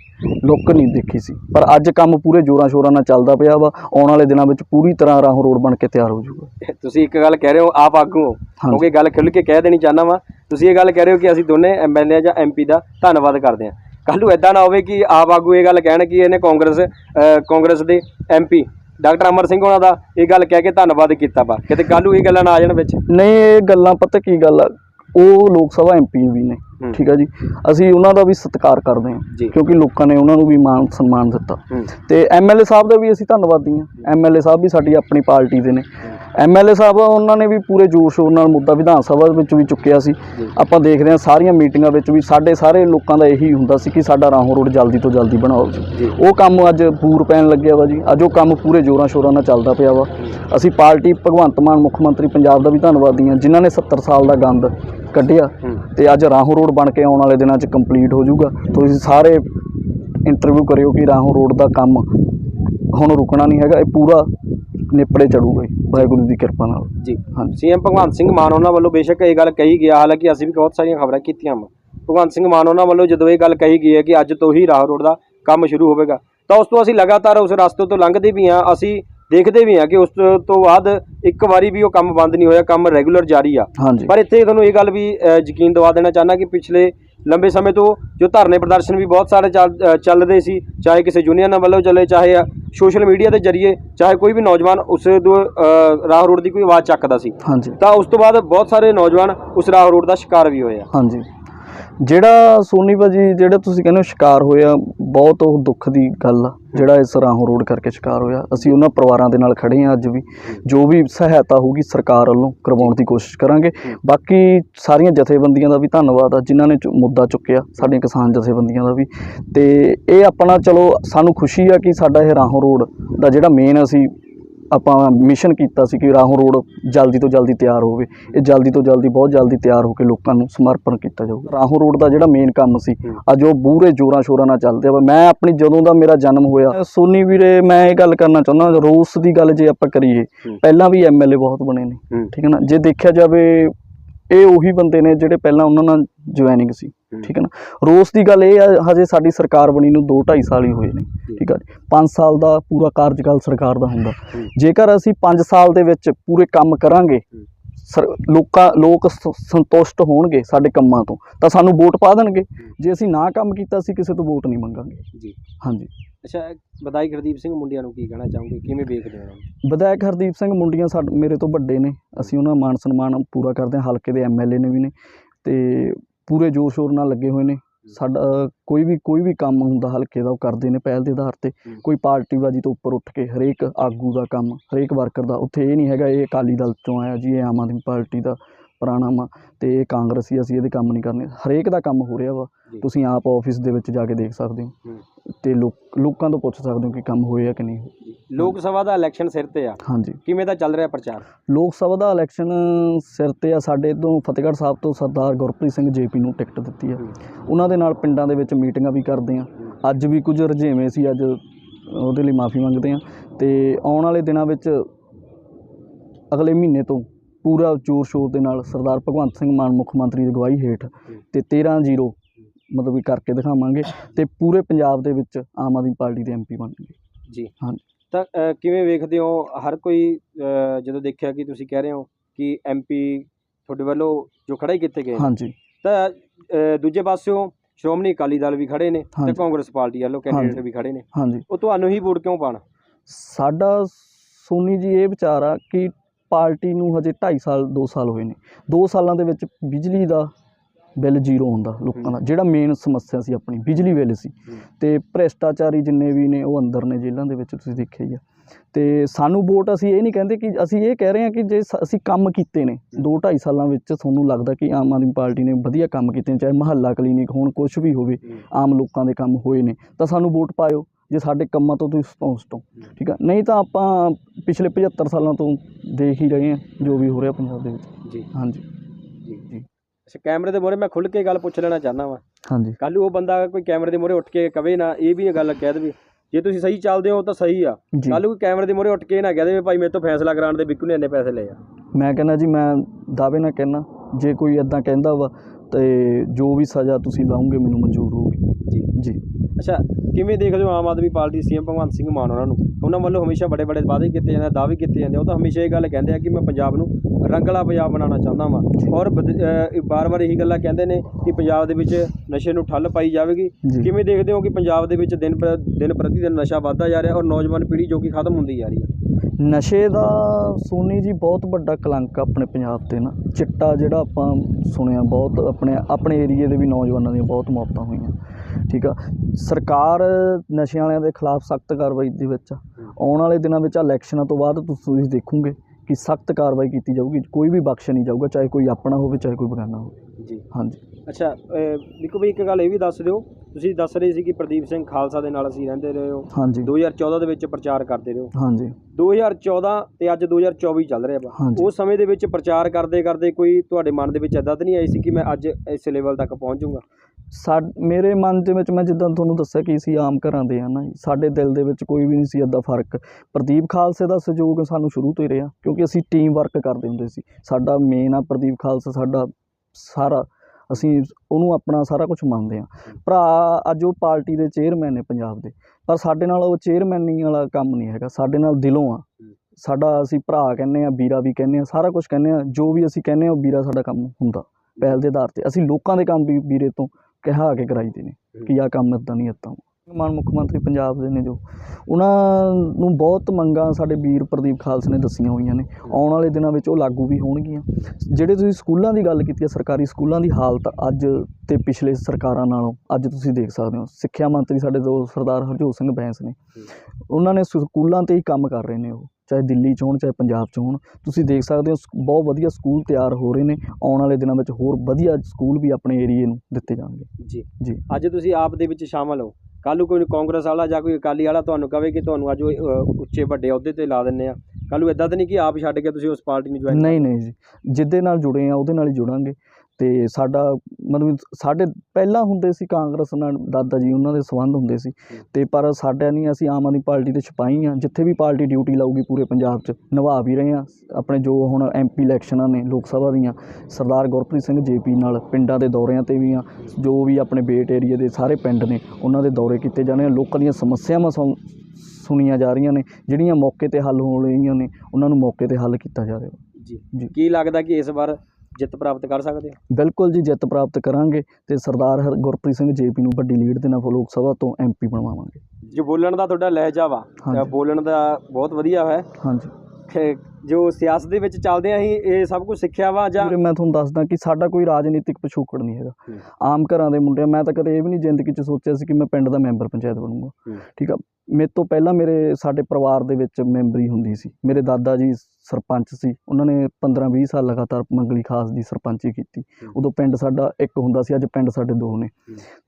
ਲੁੱਕ ਨਹੀਂ ਦੇਖੀ ਸੀ। ਪਰ ਅੱਜ ਕੰਮ ਪੂਰੇ ਜੋਰਾਂ ਸ਼ੋਰਾਂ ਨਾਲ ਚੱਲਦਾ ਪਿਆ ਵਾ। ਆਉਣ ਵਾਲੇ ਦਿਨਾਂ ਵਿੱਚ ਪੂਰੀ ਤਰ੍ਹਾਂ ਰਾਹੋਂ ਰੋਡ ਬਣ ਕੇ ਤਿਆਰ ਹੋ ਜਾਊਗਾ। ਤੁਸੀਂ ਇੱਕ ਗੱਲ ਕਹਿ ਰਹੇ ਹੋ ਆਪ ਆਗੂ ਹੋ। ਕਿਉਂਕਿ ਗੱਲ ਖੁੱਲ ਕੇ ਕਹਿ ਦੇਣੀ ਚਾਹਨਾ ਵਾਂ। ਤੁਸੀਂ ਇਹ ਗੱਲ ਕਹਿ ਰਹੇ ਹੋ ਕਿ ਅਸੀਂ ਦੋਨੇ ਐਮਐਲਏ ਜਾਂ ਐਮਪੀ ਦਾ ਧੰਨਵਾਦ ਕਰਦੇ ਹਾਂ। ਕੱਲ ਨੂੰ ਐਦਾਂ ਨਾ ਹੋਵੇ ਕਿ ਆਪ ਆਗੂ ਇਹ ਗੱਲ ਕਹਿਣ ਕਿ ਇਹਨੇ ਕਾਂਗਰਸ ਕਾਂਗਰਸ ਦੇ ਐਮਪੀ ਡਾਕਟਰ ਅਮਰ ਸਿੰਘ ਉਹਨਾਂ ਦਾ ਇਹ ਗੱਲ ਕਹਿ ਕੇ ਧੰਨਵਾਦ ਕੀਤਾ ਵਾ। ਕਿਤੇ ਕੱਲ ਨੂੰ ਇਹ ਗੱਲਾਂ ਨਾ ਆ ਜਾਣ ਵਿੱਚ? ਨਹੀਂ ਇਹ ਗੱਲਾਂ ਪਤਾ ਕੀ ਗੱਲ ਆ? ਉਹ ਲੋਕ ਸਭਾ ਐਮਪੀ ਵੀ ਨੇ। ਠੀਕ ਆ ਜੀ? ਅਸੀਂ ਉਹਨਾਂ ਦਾ ਵੀ ਸਤਿਕਾਰ ਕਰਦੇ ਹਾਂ ਕਿਉਂਕਿ ਲੋਕਾਂ ਨੇ ਉਹਨਾਂ ਨੂੰ ਵੀ ਮਾਣ ਸਨਮਾਨ ਦਿੱਤਾ। ਤੇ ਐਮਐਲਏ ਸਾਹਿਬ ਦਾ ਵੀ ਅਸੀਂ ਧੰਨਵਾਦੀ ਹਾਂ। ਐਮਐਲਏ ਸਾਹਿਬ ਵੀ ਸਾਡੀ ਆਪਣੀ ਪਾਰਟੀ ਦੇ ਨੇ। ਐਮਐਲਏ ਸਾਹਿਬ ਉਹਨਾਂ ਨੇ ਵੀ ਪੂਰੇ ਜੋਰ ਸ਼ੋਰ ਨਾਲ ਮੁੱਦਾ ਵਿਧਾਨ ਸਭਾ ਵਿੱਚ ਵੀ ਚੁੱਕਿਆ ਸੀ। ਆਪਾਂ ਦੇਖਦੇ ਹਾਂ ਸਾਰੀਆਂ ਮੀਟਿੰਗਾਂ ਵਿੱਚ ਵੀ ਸਾਡੇ ਸਾਰੇ ਲੋਕਾਂ ਦਾ ਇਹੀ ਹੁੰਦਾ ਸੀ ਕਿ ਸਾਡਾ ਰਾਹੋਂ ਰੋਡ ਜਲਦੀ ਤੋਂ ਜਲਦੀ ਬਣਾਓ ਉਹ ਕੰਮ ਅੱਜ ਪੂਰ ਪੈਣ ਲੱਗਿਆ ਵਾ ਜੀ। ਅੱਜ ਉਹ ਕੰਮ ਪੂਰੇ ਜੋਰਾਂ ਸ਼ੋਰਾਂ ਨਾਲ ਚੱਲਦਾ ਪਿਆ ਵਾ। ਅਸੀਂ ਪਾਰਟੀ ਭਗਵੰਤ ਮਾਨ ਮੁੱਖ ਮੰਤਰੀ ਪੰਜਾਬ ਦਾ ਵੀ ਧੰਨਵਾਦੀ ਹਾਂ ਜਿਨ੍ਹਾਂ ਨੇ 70 ਸਾਲ ਦਾ ਗੰਦ ਕੱਢਿਆ। ਤੇ ਅੱਜ ਰਾਹੋਂ ਰੋਡ ਬਣ ਕੇ ਆਉਣ ਵਾਲੇ ਦਿਨਾਂ 'ਚ ਕੰਪਲੀਟ ਹੋ ਜਾਊਗਾ। ਤੁਸੀਂ ਸਾਰੇ ਇੰਟਰਵਿਊ ਕਰਿਓ ਕਿ ਰਾਹੋਂ ਰੋਡ ਦਾ ਕੰਮ ਹੁਣ ਰੁਕਣਾ ਨਹੀਂ ਹੈਗਾ। ਇਹ ਪੂਰਾ ਨਿਪੜੇ ਚੜੂਗਾ ਜੀ ਵਾਹਿਗੁਰੂ ਦੀ ਕਿਰਪਾ ਨਾਲ। ਜੀ। ਹਾਂਜੀ। ਸੀਐਮ ਭਗਵੰਤ ਸਿੰਘ ਮਾਨ ਉਹਨਾਂ ਵੱਲੋਂ ਬੇਸ਼ੱਕ ਇਹ ਗੱਲ ਕਹੀ ਗਿਆ ਹਾਲਾਂਕਿ ਅਸੀਂ ਵੀ ਬਹੁਤ ਸਾਰੀਆਂ ਖਬਰਾਂ ਕੀਤੀਆਂ ਵਾ। ਭਗਵੰਤ ਸਿੰਘ ਮਾਨ ਉਹਨਾਂ ਵੱਲੋਂ ਜਦੋਂ ਇਹ ਗੱਲ ਕਹੀ ਗਈ ਹੈ ਕਿ ਅੱਜ ਤੋਂ ਹੀ ਰਾਹ ਰੋਡ ਦਾ ਕੰਮ ਸ਼ੁਰੂ ਹੋਵੇਗਾ ਤਾਂ ਉਸ ਤੋਂ ਅਸੀਂ ਲਗਾਤਾਰ ਉਸ ਰਸਤੇ ਤੋਂ ਲੰਘਦੇ ਵੀ ਹਾਂ ਅਸੀਂ ਦੇਖਦੇ ਵੀ ਹਾਂ ਕਿ ਉਸ ਤੋਂ ਬਾਅਦ ਇੱਕ ਵਾਰੀ ਵੀ ਉਹ ਕੰਮ ਬੰਦ ਨਹੀਂ ਹੋਇਆ ਕੰਮ ਰੈਗੂਲਰ ਜਾਰੀ ਆ। ਹਾਂਜੀ। ਪਰ ਇੱਥੇ ਤੁਹਾਨੂੰ ਇਹ ਗੱਲ ਵੀ ਅ, ਯਕੀਨ ਦਿਵਾ ਦੇਣਾ ਚਾਹੁੰਦਾ ਕਿ ਪਿਛਲੇ ਲੰਬੇ ਸਮੇਂ ਤੋਂ ਜੋ ਧਰਨੇ ਪ੍ਰਦਰਸ਼ਨ ਵੀ ਬਹੁਤ ਸਾਰੇ ਚੱਲ ਚੱਲਦੇ ਸੀ ਚਾਹੇ ਕਿਸੇ ਯੂਨੀਅਨ ਵੱਲੋਂ ਚੱਲੇ ਚਾਹੇ ਸੋਸ਼ਲ ਮੀਡੀਆ ਦੇ ਜ਼ਰੀਏ ਚਾਹੇ ਕੋਈ ਵੀ ਨੌਜਵਾਨ ਉਸ ਅ, ਰਾਹ ਰੋਡ ਦੀ ਕੋਈ ਆਵਾਜ਼ ਚੱਕਦਾ ਸੀ। ਹਾਂਜੀ। ਤਾਂ ਉਸ ਤੋਂ ਬਾਅਦ ਬਹੁਤ ਸਾਰੇ ਨੌਜਵਾਨ ਉਸ ਰਾਹ ਰੋਡ ਦਾ ਸ਼ਿਕਾਰ ਵੀ ਹੋਏ ਆ। ਹਾਂਜੀ। ਜਿਹੜਾ ਸੋਨੀ ਭਾਜੀ, ਜਿਹੜਾ ਤੁਸੀਂ ਕਹਿੰਦੇ ਹੋ ਸ਼ਿਕਾਰ ਹੋਇਆ, ਬਹੁਤ ਉਹ ਦੁੱਖ ਦੀ ਗੱਲ ਆ, ਜਿਹੜਾ ਇਸ ਰਾਹੋਂ ਰੋਡ ਕਰਕੇ ਸ਼ਿਕਾਰ ਹੋਇਆ। ਅਸੀਂ ਉਹਨਾਂ ਪਰਿਵਾਰਾਂ ਦੇ ਨਾਲ ਖੜੇ ਹਾਂ ਅੱਜ ਵੀ। ਜੋ ਵੀ ਸਹਾਇਤਾ ਹੋਊਗੀ, ਸਰਕਾਰ ਵੱਲੋਂ ਕਰਵਾਉਣ ਦੀ ਕੋਸ਼ਿਸ਼ ਕਰਾਂਗੇ। ਬਾਕੀ ਸਾਰੀਆਂ ਜਥੇਬੰਦੀਆਂ ਦਾ ਵੀ ਧੰਨਵਾਦ ਆ, ਜਿਨ੍ਹਾਂ ਨੇ ਚੁ- ਮੁੱਦਾ ਚੁੱਕਿਆ, ਸਾਡੀਆਂ ਕਿਸਾਨ ਜਥੇਬੰਦੀਆਂ ਦਾ ਵੀ। ਤੇ ਇਹ ਆਪਣਾ, ਚਲੋ, ਸਾਨੂੰ ਖੁਸ਼ੀ ਆ ਕਿ ਸਾਡਾ ਇਹ ਰਾਹੋਂ ਰੋਡ ਦਾ ਜਿਹੜਾ ਮੇਨ ਅਸੀਂ ਆਪਾਂ ਮਿਸ਼ਨ ਕੀਤਾ ਸੀ ਕਿ ਰਾਹੋਂ ਰੋਡ ਜਲਦੀ ਤੋਂ ਜਲਦੀ ਤਿਆਰ ਹੋਵੇ ਇਹ ਜਲਦੀ ਤੋਂ ਜਲਦੀ ਬਹੁਤ ਜਲਦੀ ਤਿਆਰ ਹੋ ਕੇ ਲੋਕਾਂ ਨੂੰ ਸਮਰਪਣ ਕੀਤਾ ਜਾਊਗਾ ਰਾਹੋਂ ਰੋਡ ਦਾ ਜਿਹੜਾ ਮੇਨ ਕੰਮ ਸੀ। ਅੱਜ ਉਹ ਪੂਰੇ ਜੋਰਾਂ ਸ਼ੋਰਾਂ ਨਾਲ ਚੱਲਦੇ ਆ ਮੈਂ ਆਪਣੀ ਜਦੋਂ ਦਾ ਮੇਰਾ ਜਨਮ ਹੋਇਆ ਸੋਨੀ ਵੀਰੇ ਮੈਂ ਇਹ ਗੱਲ ਕਰਨਾ ਚਾਹੁੰਦਾ ਰੋਸ ਦੀ ਗੱਲ ਜੇ ਆਪਾਂ ਕਰੀਏ। ਪਹਿਲਾਂ ਵੀ ਐਮਐਲਏ ਬਹੁਤ ਬਣੇ ਨੇ। ਠੀਕ ਹੈ ਨਾ ਜੇ ਦੇਖਿਆ ਜਾਵੇ ਇਹ ਉਹੀ ਬੰਦੇ ਨੇ ਜਿਹੜੇ ਪਹਿਲਾਂ ਉਹਨਾਂ ਨਾਲ ਜੁਆਇਨਿੰਗ ਸੀ। ਠੀਕ ਹੈ ਨਾ? ਰੋਸ ਦੀ ਗੱਲ ਇਹ ਆ ਹਜੇ ਸਾਡੀ ਸਰਕਾਰ ਬਣੀ ਨੂੰ 2 2.5 ਸਾਲ ਹੀ ਹੋਏ ਨੇ ਠੀਕ ਹੈ 5 ਸਾਲ ਦਾ ਪੂਰਾ ਕਾਰਜਕਾਲ ਸਰਕਾਰ ਦਾ ਹੁੰਦਾ। ਹੂੰ। ਜੇਕਰ ਅਸੀਂ 5 ਸਾਲ ਦੇ ਵਿੱਚ ਪੂਰੇ ਕੰਮ ਕਰਾਂਗੇ ਹੂੰ। ਲੋਕਾਂ ਲੋਕ ਸੰਤੁਸ਼ਟ ਹੋਣਗੇ ਸਾਡੇ ਕੰਮਾਂ ਤੋਂ ਤਾਂ ਸਾਨੂੰ ਵੋਟ ਪਾ ਦੇਣਗੇ। ਜੇ ਅਸੀਂ ਨਾ ਕੰਮ ਕੀਤਾ ਅਸੀਂ ਕਿਸੇ ਤੋਂ ਵੋਟ ਨਹੀਂ ਮੰਗਾਂਗੇ। ਜੀ। ਹਾਂਜੀ। ਅੱਛਾ ਵਿਧਾਇਕ ਹਰਦੀਪ ਸਿੰਘ ਮੁੰਡਿਆਂ ਨੂੰ ਕੀ ਕਹਿਣਾ ਚਾਹੋਗੇ? ਕਿਵੇਂ ਵੇਖਦੇ ਹੋ? ਵਿਧਾਇਕ ਹਰਦੀਪ ਸਿੰਘ ਮੁੰਡੀਆਂ ਸਾਡੇ ਮੇਰੇ ਤੋਂ ਵੱਡੇ ਨੇ। ਅਸੀਂ ਉਹਨਾਂ ਮਾਨ ਸਨਮਾਨ ਪੂਰਾ ਕਰਦੇ ਹਾਂ ਹਲਕੇ ਦੇ ਐਮਐਲਏ ਨੇ ਵੀ ਨੇ। ਤੇ ਪੂਰੇ ਜੋਰ ਸ਼ੋਰ ਨਾਲ ਲੱਗੇ ਹੋਏ ਨੇ। ਸਾਡਾ ਕੋਈ ਵੀ ਕੋਈ ਵੀ ਕੰਮ ਹੁੰਦਾ ਹਲਕੇ ਦਾ ਉਹ ਕਰਦੇ ਨੇ ਪਹਿਲ ਦੇ ਆਧਾਰ ਤੇ। ਕੋਈ ਪਾਰਟੀਬਾਜ਼ੀ ਤੋਂ ਉੱਪਰ ਉੱਠ ਕੇ ਹਰੇਕ ਆਗੂ ਦਾ ਕੰਮ ਹਰੇਕ ਵਰਕਰ ਦਾ ਉੱਥੇ ਇਹ ਨਹੀਂ ਹੈਗਾ ਇਹ ਅਕਾਲੀ ਦਲ ਚੋਂ ਆਇਆ ਜੀ ਇਹ ਆਮ ਆਦਮੀ ਪਾਰਟੀ ਦਾ ਪੁਰਾਣਾ ਵਾ ਤੇ ਇਹ ਕਾਂਗਰਸੀ ਅਸੀਂ ਇਹਦੇ ਕੰਮ ਨਹੀਂ ਕਰਨੇ। ਹਰੇਕ ਦਾ ਕੰਮ ਹੋ ਰਿਹਾ ਵਾ। ਤੁਸੀਂ ਆਪ ਆਫਿਸ ਦੇ ਵਿੱਚ ਜਾ ਕੇ ਦੇਖ ਸਕਦੇ ਹੋ। ਤੇ ਲੋਕਾਂ ਤੋਂ ਪੁੱਛ ਸਕਦੇ ਹੋ ਕਿ ਕੰਮ ਹੋਇਆ ਕਿ ਨਹੀਂ। ਲੋਕ ਸਭਾ ਦਾ ਇਲੈਕਸ਼ਨ ਸਿਰ ਤੇ ਆ। ਹਾਂਜੀ। ਕਿਵੇਂ ਦਾ ਚੱਲ ਰਿਹਾ ਪ੍ਰਚਾਰ? ਲੋਕ ਸਭਾ ਦਾ ਇਲੈਕਸ਼ਨ ਸਿਰ ਤੇ ਆ। ਸਾਡੇ ਤੋਂ ਫਤਿਹਗੜ੍ਹ ਸਾਹਿਬ ਤੋਂ ਸਰਦਾਰ ਗੁਰਪ੍ਰੀਤ ਸਿੰਘ ਜੇਪੀ ਨੂੰ ਟਿਕਟ ਦਿੱਤੀ ਆ। ਉਹਨਾਂ ਦੇ ਨਾਲ ਪਿੰਡਾਂ ਦੇ ਵਿੱਚ ਮੀਟਿੰਗਾਂ ਵੀ ਕਰਦੇ ਆ। ਅੱਜ ਵੀ ਕੁਝ ਰੁਝੇਵੇਂ ਸੀ। ਅੱਜ ਉਹਦੇ ਲਈ ਮਾਫੀ ਮੰਗਦੇ ਆ। ਤੇ ਆਉਣ ਵਾਲੇ ਦਿਨਾਂ ਵਿੱਚ ਅਗਲੇ ਮਹੀਨੇ ਤੋਂ ਪੂਰਾ ਜ਼ੋਰ ਸ਼ੋਰ ਦੇ ਨਾਲ ਸਰਦਾਰ ਭਗਵੰਤ ਸਿੰਘ ਮਾਨ ਮੁੱਖ ਮੰਤਰੀ ਦੀ ਅਗਵਾਈ ਹੇਠ ਤੇ 13-0 ਮਤਲਬ ਵੀ ਕਰਕੇ ਦਿਖਾਵਾਂਗੇ। ਤੇ ਪੂਰੇ ਪੰਜਾਬ ਦੇ ਵਿੱਚ ਆਮ ਆਦਮੀ ਪਾਰਟੀ ਦੇ ਐਮਪੀ ਬਣਨਗੇ ਜੀ। ਹਾਂਜੀ। ਤਾਂ ਕਿਵੇਂ ਵੇਖਦੇ ਹੋ? ਹਰ ਕੋਈ ਜਦੋਂ ਦੇਖਿਆ ਕਿ ਤੁਸੀਂ ਕਹਿ ਰਹੇ ਹੋ ਕਿ ਐਮਪੀ ਤੁਹਾਡੇ ਵੱਲੋਂ ਜੋ ਖੜਾ ਹੀ ਕੀਤੇ ਗਏ ਹਾਂਜੀ। ਤਾਂ ਦੂਜੇ ਪਾਸਿਓਂ ਸ਼੍ਰੋਮਣੀ ਅਕਾਲੀ ਦਲ ਵੀ ਖੜੇ ਨੇ ਤੇ। ਕਾਂਗਰਸ ਪਾਰਟੀ ਵੱਲੋਂ ਕੈਂਡੀਡੇਟ। ਵੀ ਖੜੇ ਨੇ। ਹਾਂਜੀ। ਉਹ ਤੁਹਾਨੂੰ ਹੀ ਵੋਟ ਕਿਉਂ ਪਾਣ ਸਾਡਾ ਸੋਨੀ ਜੀ ਇਹ ਵਿਚਾਰ ਆ ਕਿ ਪਾਰਟੀ ਨੂੰ ਹਜੇ 2.5 ਸਾਲ 2 ਸਾਲ ਹੋਏ ਨੇ। 2 ਸਾਲਾਂ ਦੇ ਵਿੱਚ ਬਿਜਲੀ ਦਾ ਬਿੱਲ ਜ਼ੀਰੋ ਹੁੰਦਾ ਲੋਕਾਂ ਦਾ। ਜਿਹੜਾ ਮੇਨ ਸਮੱਸਿਆ ਸੀ ਆਪਣੀ ਬਿਜਲੀ ਬਿੱਲ ਸੀ। ਤੇ ਭ੍ਰਿਸ਼ਟਾਚਾਰੀ ਜਿੰਨੇ ਵੀ ਨੇ ਉਹ ਅੰਦਰ ਨੇ ਜੇਲ੍ਹਾਂ ਦੇ ਵਿੱਚ ਤੁਸੀਂ ਦੇਖਿਆ ਹੀ ਆ। ਤੇ ਸਾਨੂੰ ਵੋਟ ਅਸੀਂ ਇਹ ਨਹੀਂ ਕਹਿੰਦੇ ਕਿ ਅਸੀਂ ਇਹ ਕਹਿ ਰਹੇ ਹਾਂ ਕਿ ਜੇ ਅਸੀਂ ਕੰਮ ਕੀਤੇ ਨੇ 2 2.5 ਸਾਲਾਂ ਵਿੱਚ ਤੁਹਾਨੂੰ ਲੱਗਦਾ ਕਿ ਆਮ ਆਦਮੀ ਪਾਰਟੀ ਨੇ ਵਧੀਆ ਕੰਮ ਕੀਤੇ ਨੇ ਚਾਹੇ ਮਹੱਲਾ ਕਲੀਨਿਕ ਹੋਣ ਕੁਝ ਵੀ ਹੋਵੇ ਆਮ ਲੋਕਾਂ ਦੇ ਕੰਮ ਹੋਏ ਨੇ ਤਾਂ ਸਾਨੂੰ ਵੋਟ ਪਾਇਓ ਜੇ ਸਾਡੇ ਕੰਮਾਂ ਤੋਂ ਤੁਸੀਂ ਸੰਤੁਸ਼ਟ ਹੋ। ਠੀਕ ਆ? ਨਹੀਂ ਤਾਂ ਆਪਾਂ ਪਿਛਲੇ 75 ਸਾਲਾਂ ਤੋਂ ਦੇਖ ਹੀ ਰਹੇ ਹਾਂ ਜੋ ਵੀ ਹੋ ਰਿਹਾ ਪੰਜਾਬ ਦੇ ਵਿੱਚ। ਜੀ। ਹਾਂਜੀ। ਜੀ ਜੀ। ਅੱਛਾ ਕੈਮਰੇ ਦੇ ਮੂਹਰੇ ਮੈਂ ਖੁੱਲ ਕੇ ਗੱਲ ਪੁੱਛ ਲੈਣਾ ਚਾਹੁੰਦਾ ਵਾਂ। ਹਾਂਜੀ। ਕੱਲ ਨੂੰ ਉਹ ਬੰਦਾ ਕੋਈ ਕੈਮਰੇ ਦੇ ਮੂਹਰੇ ਉੱਠ ਕੇ ਕਵੇ ਨਾ ਇਹ ਵੀ ਇਹ ਗੱਲ ਕਹਿ ਦੇਵੇ। ਜੇ ਤੁਸੀਂ ਸਹੀ ਚੱਲਦੇ ਹੋ ਤਾਂ ਸਹੀ ਆ। ਜੀ। ਕੱਲ ਨੂੰ ਕੋਈ ਕੈਮਰੇ ਦੇ ਮੂਹਰੇ ਉੱਠ ਕੇ ਨਾ ਕਹਿ ਦੇਵੇ ਭਾਈ ਮੇਰੇ ਤੋਂ ਫੈਸਲਾ ਕਰਾਉਣ ਦੇ ਬਿੱਕੂ ਨੇ ਇੰਨੇ ਪੈਸੇ ਲਏ ਆ। ਮੈਂ ਕਹਿੰਦਾ ਜੀ ਮੈਂ ਦਾਅਵੇ ਨਾਲ ਕਹਿੰਦਾ ਜੇ ਕੋਈ ਇਦਾਂ ਕਹਿੰਦਾ ਵਾ ਤੇ ਜੋ ਵੀ ਸਜ਼ਾ ਤੁਸੀਂ ਲਾਉਂਗੇ ਮੈਨੂੰ ਮਨਜ਼ੂਰ ਹੋਊਗੀ। ਜੀ। ਜੀ। ਅੱਛਾ ਕਿਵੇਂ ਦੇਖਦੇ ਹੋ ਆਮ ਆਦਮੀ ਪਾਰਟੀ ਸੀਐਮ ਭਗਵੰਤ ਸਿੰਘ ਮਾਨ ਉਹਨਾਂ ਨੂੰ? ਉਹਨਾਂ ਵੱਲੋਂ ਹਮੇਸ਼ਾ ਬੜੇ ਬੜੇ ਵਾਅਦੇ ਕੀਤੇ ਜਾਂਦੇ ਆ ਦਾਅਵੇ ਕੀਤੇ ਜਾਂਦੇ ਆ। ਉਹ ਤਾਂ ਹਮੇਸ਼ਾ ਇਹ ਗੱਲ ਕਹਿੰਦੇ ਆ ਕਿ ਮੈਂ ਪੰਜਾਬ ਨੂੰ ਰੰਗਲਾ ਪੰਜਾਬ ਬਣਾਉਣਾ ਚਾਹੁੰਦਾ ਵਾਂ। ਔਰ ਬਾਰ-ਬਾਰ ਇਹੀ ਗੱਲਾਂ ਕਹਿੰਦੇ ਨੇ ਕਿ ਪੰਜਾਬ ਦੇ ਵਿੱਚ ਨਸ਼ੇ ਨੂੰ ਠੱਲ ਪਾਈ ਜਾਵੇਗੀ। ਕਿਵੇਂ ਦੇਖਦੇ ਹੋ ਕਿ ਪੰਜਾਬ ਦੇ ਵਿੱਚ ਦਿਨ ਦਿਨ ਪ੍ਰਤੀ ਦਿਨ ਨਸ਼ਾ ਵੱਧਦਾ ਜਾ ਰਿਹਾ ਔਰ ਨੌਜਵਾਨ ਪੀੜ੍ਹੀ ਜੋ ਕਿ ਖਤਮ ਹੁੰਦੀ ਜਾ ਰਹੀ ਹੈ? ਨਸ਼ੇ ਦਾ ਸੋਨੀ ਜੀ ਬਹੁਤ ਵੱਡਾ ਕਲੰਕ ਆਪਣੇ ਪੰਜਾਬ ਤੇ ਨਾ। ਚਿੱਟਾ ਜਿਹੜਾ ਆਪਾਂ ਸੁਣਿਆ ਬਹੁਤ ਆਪਣੇ ਆਪਣੇ ਏਰੀਏ ਦੇ ਵੀ ਨੌਜਵਾਨਾਂ ਦੀਆਂ ਬਹੁਤ ਮੌਤਾਂ ਹੋਈਆਂ। ਠੀਕ ਆ। ਸਰਕਾਰ ਨਸ਼ਿਆਂ ਵਾਲਿਆਂ ਦੇ ਖਿਲਾਫ ਸਖਤ ਕਾਰਵਾਈ ਦੇ ਵਿੱਚ ਆ। ਆਉਣ ਵਾਲੇ ਦਿਨਾਂ ਵਿੱਚ ਇਲੈਕਸ਼ਨਾਂ ਤੋਂ ਬਾਅਦ ਤੁਸ- ਦੇਖੋਗੇ ਕਿ ਸਖਤ ਕਾਰਵਾਈ ਕੀਤੀ ਜਾਊਗੀ ਕੋਈ ਵੀ ਬਖਸ਼ ਨਹੀਂ ਜਾਊਗਾ ਚਾਹੇ ਕੋਈ ਆਪਣਾ ਹੋਵੇ ਚਾਹੇ ਕੋਈ ਬਗਾਨਾ ਹੋਵੇ। ਜੀ। ਹਾਂਜੀ। ਅੱਛਾ ਨਿੱਕੂ ਵੀ ਇੱਕ ਗੱਲ ਇਹ ਵੀ ਦੱਸ ਦਿਓ ਤੁਸੀਂ ਦੱਸ ਰਹੇ ਸੀ ਕਿ ਪ੍ਰਦੀਪ ਸਿੰਘ ਖਾਲਸਾ ਦੇ ਨਾਲ ਅਸੀਂ ਰਹਿੰਦੇ ਰਹੇ ਹੋ। ਹਾਂਜੀ। 2014 ਦੇ ਵਿੱਚ ਪ੍ਰਚਾਰ ਕਰਦੇ ਰਹੇ ਹੋ। ਹਾਂਜੀ। 2014 ਤੇ ਅੱਜ 2024 ਚੱਲ ਰਿਹਾ ਵਾ। ਉਸ ਸਮੇਂ ਦੇ ਵਿੱਚ ਪ੍ਰਚਾਰ ਕਰਦੇ ਕਰਦੇ ਕੋਈ ਤੁਹਾਡੇ ਮਨ ਦੇ ਵਿੱਚ ਇਦਾਂ ਤਾਂ ਨਹੀਂ ਆਈ ਸੀ ਕਿ ਮੈਂ ਅੱਜ ਇਸ ਲੈਵਲ ਤੱਕ ਪਹੁੰਚ ਜਾਊਂਗਾ? ਸਾ, ਮੇਰੇ ਮਨ ਦੇ ਵਿੱਚ ਮੈਂ ਜਿੱਦਾਂ ਤੁਹਾਨੂੰ ਦੱਸਿਆ ਕਿ ਅਸੀਂ ਆਮ ਘਰਾਂ ਦੇ ਹਾਂ ਨਾ ਸਾਡੇ ਦਿਲ ਦੇ ਵਿੱਚ ਕੋਈ ਵੀ ਨਹੀਂ ਸੀ ਅੱਦਾ ਫ਼ਰਕ। ਪ੍ਰਦੀਪ ਖਾਲਸੇ ਦਾ ਸਹਿਯੋਗ ਸਾਨੂੰ ਸ਼ੁਰੂ ਤੋਂ ਹੀ ਰਿਹਾ, ਕਿਉਂਕਿ ਅਸੀਂ ਟੀਮ ਵਰਕ ਕਰਦੇ ਹੁੰਦੇ ਸੀ। ਸਾਡਾ ਮੇਨ ਆ ਪ੍ਰਦੀਪ ਖਾਲਸਾ, ਸਾਡਾ ਸਾਰਾ, ਅਸੀਂ ਉਹਨੂੰ ਆਪਣਾ ਸਾਰਾ ਕੁਝ ਮੰਨਦੇ ਆ ਭਰਾ ਅੱਜ ਉਹ ਪਾਰਟੀ ਦੇ ਚੇਅਰਮੈਨ ਨੇ ਪੰਜਾਬ ਦੇ, ਪਰ ਸਾਡੇ ਨਾਲ ਉਹ ਚੇਅਰਮੈਨੀ ਵਾਲਾ ਕੰਮ ਨਹੀਂ ਹੈਗਾ, ਸਾਡੇ ਨਾਲ ਦਿਲੋਂ ਆ। ਸਾਡਾ ਅਸੀਂ ਭਰਾ ਕਹਿੰਦੇ ਆ ਵੀਰਾ ਵੀ ਕਹਿੰਦੇ ਆ ਸਾਰਾ ਕੁਝ ਕਹਿੰਦੇ ਆ ਜੋ ਵੀ ਅਸੀਂ ਕਹਿੰਦੇ ਆ ਉਹ ਵੀਰਾ ਸਾਡਾ ਕੰਮ ਹੁੰਦਾ, ਪਹਿਲ ਦੇ ਆਧਾਰ ਤੇ। ਅਸੀਂ ਲੋਕਾਂ ਦੇ ਕੰਮ ਵੀ ਵੀਰੇ ਤੋਂ ਕਹਾ ਕੇ ਕਰਾਈਦੇ ਨੇ ਕਿ ਆਹ ਕੰਮ ਇਦਾਂ ਨਹੀਂ ਇਦਾਂ ਮਾਨ ਮੁੱਖ ਮੰਤਰੀ ਪੰਜਾਬ ਦੇ ਨੇ ਜੋ ਉਹਨਾਂ ਨੂੰ ਬਹੁਤ ਮੰਗਾਂ ਸਾਡੇ ਵੀਰ ਪ੍ਰਦੀਪ ਖਾਲਸ ਨੇ ਦੱਸੀਆਂ ਹੋਈਆਂ ਨੇ। ਆਉਣ ਵਾਲੇ ਦਿਨਾਂ ਵਿੱਚ ਉਹ ਲਾਗੂ ਵੀ ਹੋਣਗੀਆਂ। ਜਿਹੜੇ ਤੁਸੀਂ ਸਕੂਲਾਂ ਦੀ ਗੱਲ ਕੀਤੀ ਹੈ ਸਰਕਾਰੀ ਸਕੂਲਾਂ ਦੀ ਹਾਲਤ ਅੱਜ ਤੇ ਪਿਛਲੇ ਸਰਕਾਰਾਂ ਨਾਲੋਂ ਅੱਜ ਤੁਸੀਂ ਦੇਖ ਸਕਦੇ ਹੋ। ਸਿੱਖਿਆ ਮੰਤਰੀ ਸਾਡੇ ਦੋ ਸਰਦਾਰ ਹਰਜੋਤ ਸਿੰਘ ਬੈਂਸ ਨੇ। ਉਹਨਾਂ ਨੇ ਸਕੂਲਾਂ ਤੇ ਹੀ ਕੰਮ ਕਰ ਰਹੇ ਨੇ ਉਹ। ਚਾਹੇ ਦਿੱਲੀ 'ਚ ਹੋਣ ਚਾਹੇ ਪੰਜਾਬ 'ਚ ਹੋਣ। ਤੁਸੀਂ ਦੇਖ ਸਕਦੇ ਹੋ ਬਹੁਤ ਵਧੀਆ ਸਕੂਲ ਤਿਆਰ ਹੋ ਰਹੇ ਨੇ। ਆਉਣ ਵਾਲੇ ਦਿਨਾਂ ਵਿੱਚ ਹੋਰ ਵਧੀਆ ਸਕੂਲ ਵੀ ਆਪਣੇ ਏਰੀਏ ਨੂੰ ਦਿੱਤੇ ਜਾਣਗੇ। ਜੀ। ਜੀ। ਅੱਜ ਤੁਸੀਂ ਆਪ ਦੇ ਵਿੱਚ ਸ਼ਾਮਲ ਹੋ। ਕੱਲ ਨੂੰ ਕੋਈ ਕਾਂਗਰਸ ਵਾਲਾ ਜਾਂ ਕੋਈ ਅਕਾਲੀ ਵਾਲਾ ਤੁਹਾਨੂੰ ਕਵੇ ਕਿ ਤੁਹਾਨੂੰ ਅੱਜ ਉੱਚੇ ਵੱਡੇ ਅਹੁਦੇ ਤੇ ਲਾ ਦਿੰਨੇ ਆ। ਕੱਲ ਨੂੰ ਇਦਾਂ ਤਾਂ ਨਹੀਂ ਕਿ ਆਪ ਛੱਡ ਕੇ ਤੁਸੀਂ ਉਸ ਪਾਰਟੀ ਨੂੰ ਜੁਆਇਨ ਨਹੀਂ ਨਹੀਂ ਜੀ। ਜਿੱਦੇ ਨਾਲ ਜੁੜੇ ਆ ਉਹਦੇ ਨਾਲ ਹੀ ਜੁੜਾਂਗੇ। ਤੇ ਸਾਡਾ ਮਤਲਬ ਸਾਡੇ ਪਹਿਲਾਂ ਹੁੰਦੇ ਸੀ ਕਾਂਗਰਸ ਨਾਲ ਦਾਦਾ ਜੀ ਉਹਨਾਂ ਦੇ ਸੰਬੰਧ ਹੁੰਦੇ ਸੀ। ਤੇ ਪਰ ਸਾਡਾ ਨਹੀਂ ਅਸੀਂ ਆਮ ਆਦਮੀ ਪਾਰਟੀ ਦੇ ਸਿਪਾਹੀ ਆ। ਜਿੱਥੇ ਵੀ ਪਾਰਟੀ ਡਿਊਟੀ ਲਾਊਗੀ ਪੂਰੇ ਪੰਜਾਬ 'ਚ ਨਿਭਾ ਵੀ ਰਹੇ ਆ। ਆਪਣੇ ਜੋ ਹੁਣ ਐਮਪੀ ਇਲੈਕਸ਼ਨਾਂ ਨੇ ਲੋਕ ਸਭਾ ਦੀਆਂ ਸਰਦਾਰ ਗੁਰਪ੍ਰੀਤ ਸਿੰਘ ਜੇਪੀ ਨਾਲ ਪਿੰਡਾਂ ਦੇ ਦੌਰਿਆਂ ਤੇ ਵੀ ਆ। ਜੋ ਵੀ ਆਪਣੇ ਬੇਟ ਏਰੀਏ ਦੇ ਸਾਰੇ ਪਿੰਡ ਨੇ ਉਹਨਾਂ ਦੇ ਦੌਰੇ ਕੀਤੇ ਜਾਣੇ ਆ। ਲੋਕਾਂ ਦੀਆਂ ਸਮੱਸਿਆਵਾਂ ਸੁਣ- ਸੁਣੀਆਂ ਜਾ ਰਹੀਆਂ ਨੇ ਜਿਹੜੀਆਂ ਮੌਕੇ ਤੇ ਹੱਲ ਹੋ ਰਹੀਆਂ ਨੇ ਉਹਨਾਂ ਨੂੰ ਮੌਕੇ ਤੇ ਹੱਲ ਕੀਤਾ ਜਾ ਰਿਹਾ। ਜੀ। ਜੀ। ਕੀ ਲੱਗਦਾ ਕਿ ਇਸ ਵਾਰ ਜਿੱਤ ਪ੍ਰਾਪਤ ਕਰ ਸਕਦੇ ਹੋ? ਬਿਲਕੁਲ ਜੀ ਜਿੱਤ ਪ੍ਰਾਪਤ ਕਰਾਂਗੇ ਤੇ ਸਰਦਾਰ ਹਰ- ਗੁਰਪ੍ਰੀਤ ਸਿੰਘ ਜੇਪੀ ਨੂੰ ਵੱਡੀ ਲੀਡ ਦੇ ਨਾਲ ਲੋਕ ਸਭਾ ਤੋਂ ਐਮਪੀ ਬਣਵਾਵਾਂਗੇ। ਜੋ ਬੋਲਣ ਦਾ ਤੁਹਾਡਾ ਲਹਿਜਾ ਵਾ ਹਾਂਜੀ। ਅ, ਬੋਲਣ ਦਾ ਬਹੁਤ ਵਧੀਆ ਹੈ ਹਾਂਜੀ। ਜੋ ਸਿਆਸਤ ਦੇ ਵਿੱਚ ਚੱਲਦੇ ਆ ਹੀ ਇਹ ਸਭ ਕੁਝ ਸਿੱਖਿਆ ਵਾ ਜਾਂ ਵੀਰੇ ਮੈਂ ਤੁਹਾਨੂੰ ਦੱਸਦਾ ਕਿ ਸਾਡਾ ਕੋਈ ਰਾਜਨੀਤਿਕ ਪਿਛੋਕੜ ਨਹੀਂ ਹੈਗਾ। ਆਮ ਘਰਾਂ ਦੇ ਮੁੰਡੇ। ਮੈਂ ਤਾਂ ਕਦੇ ਇਹ ਵੀ ਨਹੀਂ ਜ਼ਿੰਦਗੀ 'ਚ ਸੋਚਿਆ ਸੀ ਕਿ ਮੈਂ ਪਿੰਡ ਦਾ ਮੈਂਬਰ ਪੰਚਾਇਤ ਬਣੂੰਗਾ। ਠੀਕ ਆ ਮੇਰੇ ਤੋਂ ਪਹਿਲਾਂ ਮੇਰੇ ਸਾਡੇ ਪਰਿਵਾਰ ਦੇ ਵਿੱਚ ਮੈਂਬਰੀ ਹੁੰਦੀ ਸੀ ਮੇਰੇ ਦਾਦਾ ਜੀ ਸਰਪੰਚ ਸੀ ਉਹਨਾਂ ਨੇ 15-20 ਸਾਲ ਲਗਾਤਾਰ ਮੰਗਲੀ ਖਾਸ ਦੀ ਸਰਪੰਚੀ ਕੀਤੀ। ਉਦੋਂ ਪਿੰਡ ਸਾਡਾ ਇੱਕ ਹੁੰਦਾ ਸੀ ਅੱਜ ਪਿੰਡ ਸਾਡੇ ਦੋ ਨੇ।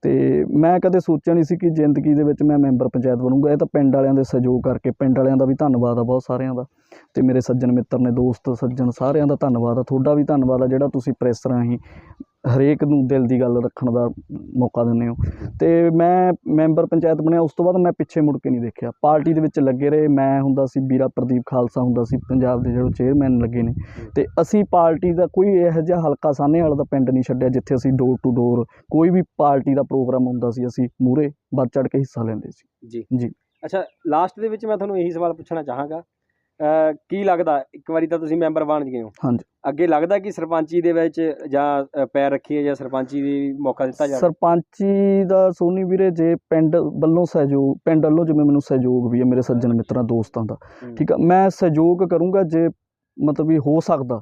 ਤੇ ਮੈਂ ਕਦੇ ਸੋਚਿਆ ਨਹੀਂ ਸੀ ਕਿ ਜ਼ਿੰਦਗੀ ਦੇ ਵਿੱਚ ਮੈਂ ਮੈਂਬਰ ਪੰਚਾਇਤ ਬਣੂੰਗਾ ਇਹ ਤਾਂ ਪਿੰਡ ਵਾਲਿਆਂ ਦੇ ਸਹਿਯੋਗ ਕਰਕੇ ਪਿੰਡ ਵਾਲਿਆਂ ਦਾ ਵੀ ਧੰਨਵਾਦ ਆ ਬਹੁਤ ਸਾਰਿਆਂ ਦਾ ਤੇ ਮੇਰੇ ਸੱਜਣ ਮਿੱਤਰ ਨੇ ਦੋਸਤ ਸੱਜਣ ਸਾਰਿਆਂ ਦਾ ਧੰਨਵਾਦ ਆ। ਤੁਹਾਡਾ ਵੀ ਧੰਨਵਾਦ ਆ ਜਿਹੜਾ ਤੁਸੀਂ ਪ੍ਰੈਸ ਰਾਹੀਂ ਹਰੇਕ ਨੂੰ ਦਿਲ ਦੀ ਗੱਲ ਰੱਖਣ ਦਾ ਮੌਕਾ ਦਿੰਦੇ ਹੋ। ਤੇ ਮੈਂ ਮੈਂਬਰ ਪੰਚਾਇਤ ਬਣਿਆ ਉਸ ਤੋਂ ਬਾਅਦ ਮੈਂ ਪਿੱਛੇ ਮੁੜ ਕੇ ਨਹੀਂ ਦੇਖਿਆ। ਪਾਰਟੀ ਦੇ ਵਿੱਚ ਲੱਗੇ ਰਹੇ। ਮੈਂ ਹੁੰਦਾ ਸੀ ਵੀਰਾ ਪ੍ਰਦੀਪ ਖਾਲਸਾ ਹੁੰਦਾ ਸੀ ਪੰਜਾਬ ਦੇ ਜਿਹੜੇ ਚੇਅਰਮੈਨ ਲੱਗੇ ਨੇ। ਤੇ ਅਸੀਂ ਪਾਰਟੀ ਦਾ ਕੋਈ ਇਹੋ ਜਿਹਾ ਹਲਕਾ ਸਾਹਨੇ ਵਾਲਾ ਦਾ ਪਿੰਡ ਨਹੀਂ ਛੱਡਿਆ ਜਿੱਥੇ ਅਸੀਂ ਡੋਰ ਟੂ ਡੋਰ ਕੋਈ ਵੀ ਪਾਰਟੀ ਦਾ ਪ੍ਰੋਗਰਾਮ ਹੁੰਦਾ ਸੀ ਅਸੀਂ ਮੂਰੇ ਵੱਧ ਚੜ ਕੇ ਹਿੱਸਾ ਲੈਂਦੇ ਸੀ। ਜੀ। ਜੀ। ਅੱਛਾ ਲਾਸਟ ਦੇ ਵਿੱਚ ਮੈਂ ਤੁਹਾਨੂੰ ਇਹੀ ਸਵਾਲ ਪੁੱਛਣਾ ਚਾਹਾਂਗਾ ਅਹ ਕੀ ਲੱਗਦਾ? ਇੱਕ ਵਾਰੀ ਤਾਂ ਤੁਸੀਂ ਮੈਂਬਰ ਬਣ ਗਏ ਹੋ। ਹਾਂਜੀ। ਅੱਗੇ ਲੱਗਦਾ ਕਿ ਸਰਪੰਚੀ ਦੇ ਵਿੱਚ ਜਾਂ ਅ, ਪੈਰ ਰੱਖੀਏ ਜਾਂ ਸਰਪੰਚੀ ਦੀ ਮੌਕਾ ਦਿੱਤਾ ਜਾਵੇ? ਸਰਪੰਚੀ ਦਾ ਸੋਨੀ ਵੀਰੇ ਜੇ ਪਿੰਡ ਵੱਲੋਂ ਸਹਿਯੋਗ ਪਿੰਡ ਵੱਲੋਂ ਜਿਵੇਂ ਮੈਨੂੰ ਸਹਿਯੋਗ ਵੀ ਹੈ ਮੇਰੇ ਸੱਜਣ ਮਿੱਤਰਾਂ ਦੋਸਤਾਂ ਦਾ। ਠੀਕ ਆ ਮੈਂ ਸਹਿਯੋਗ ਕਰੂੰਗਾ ਜੇ ਮਤਲਬ ਵੀ ਹੋ ਸਕਦਾ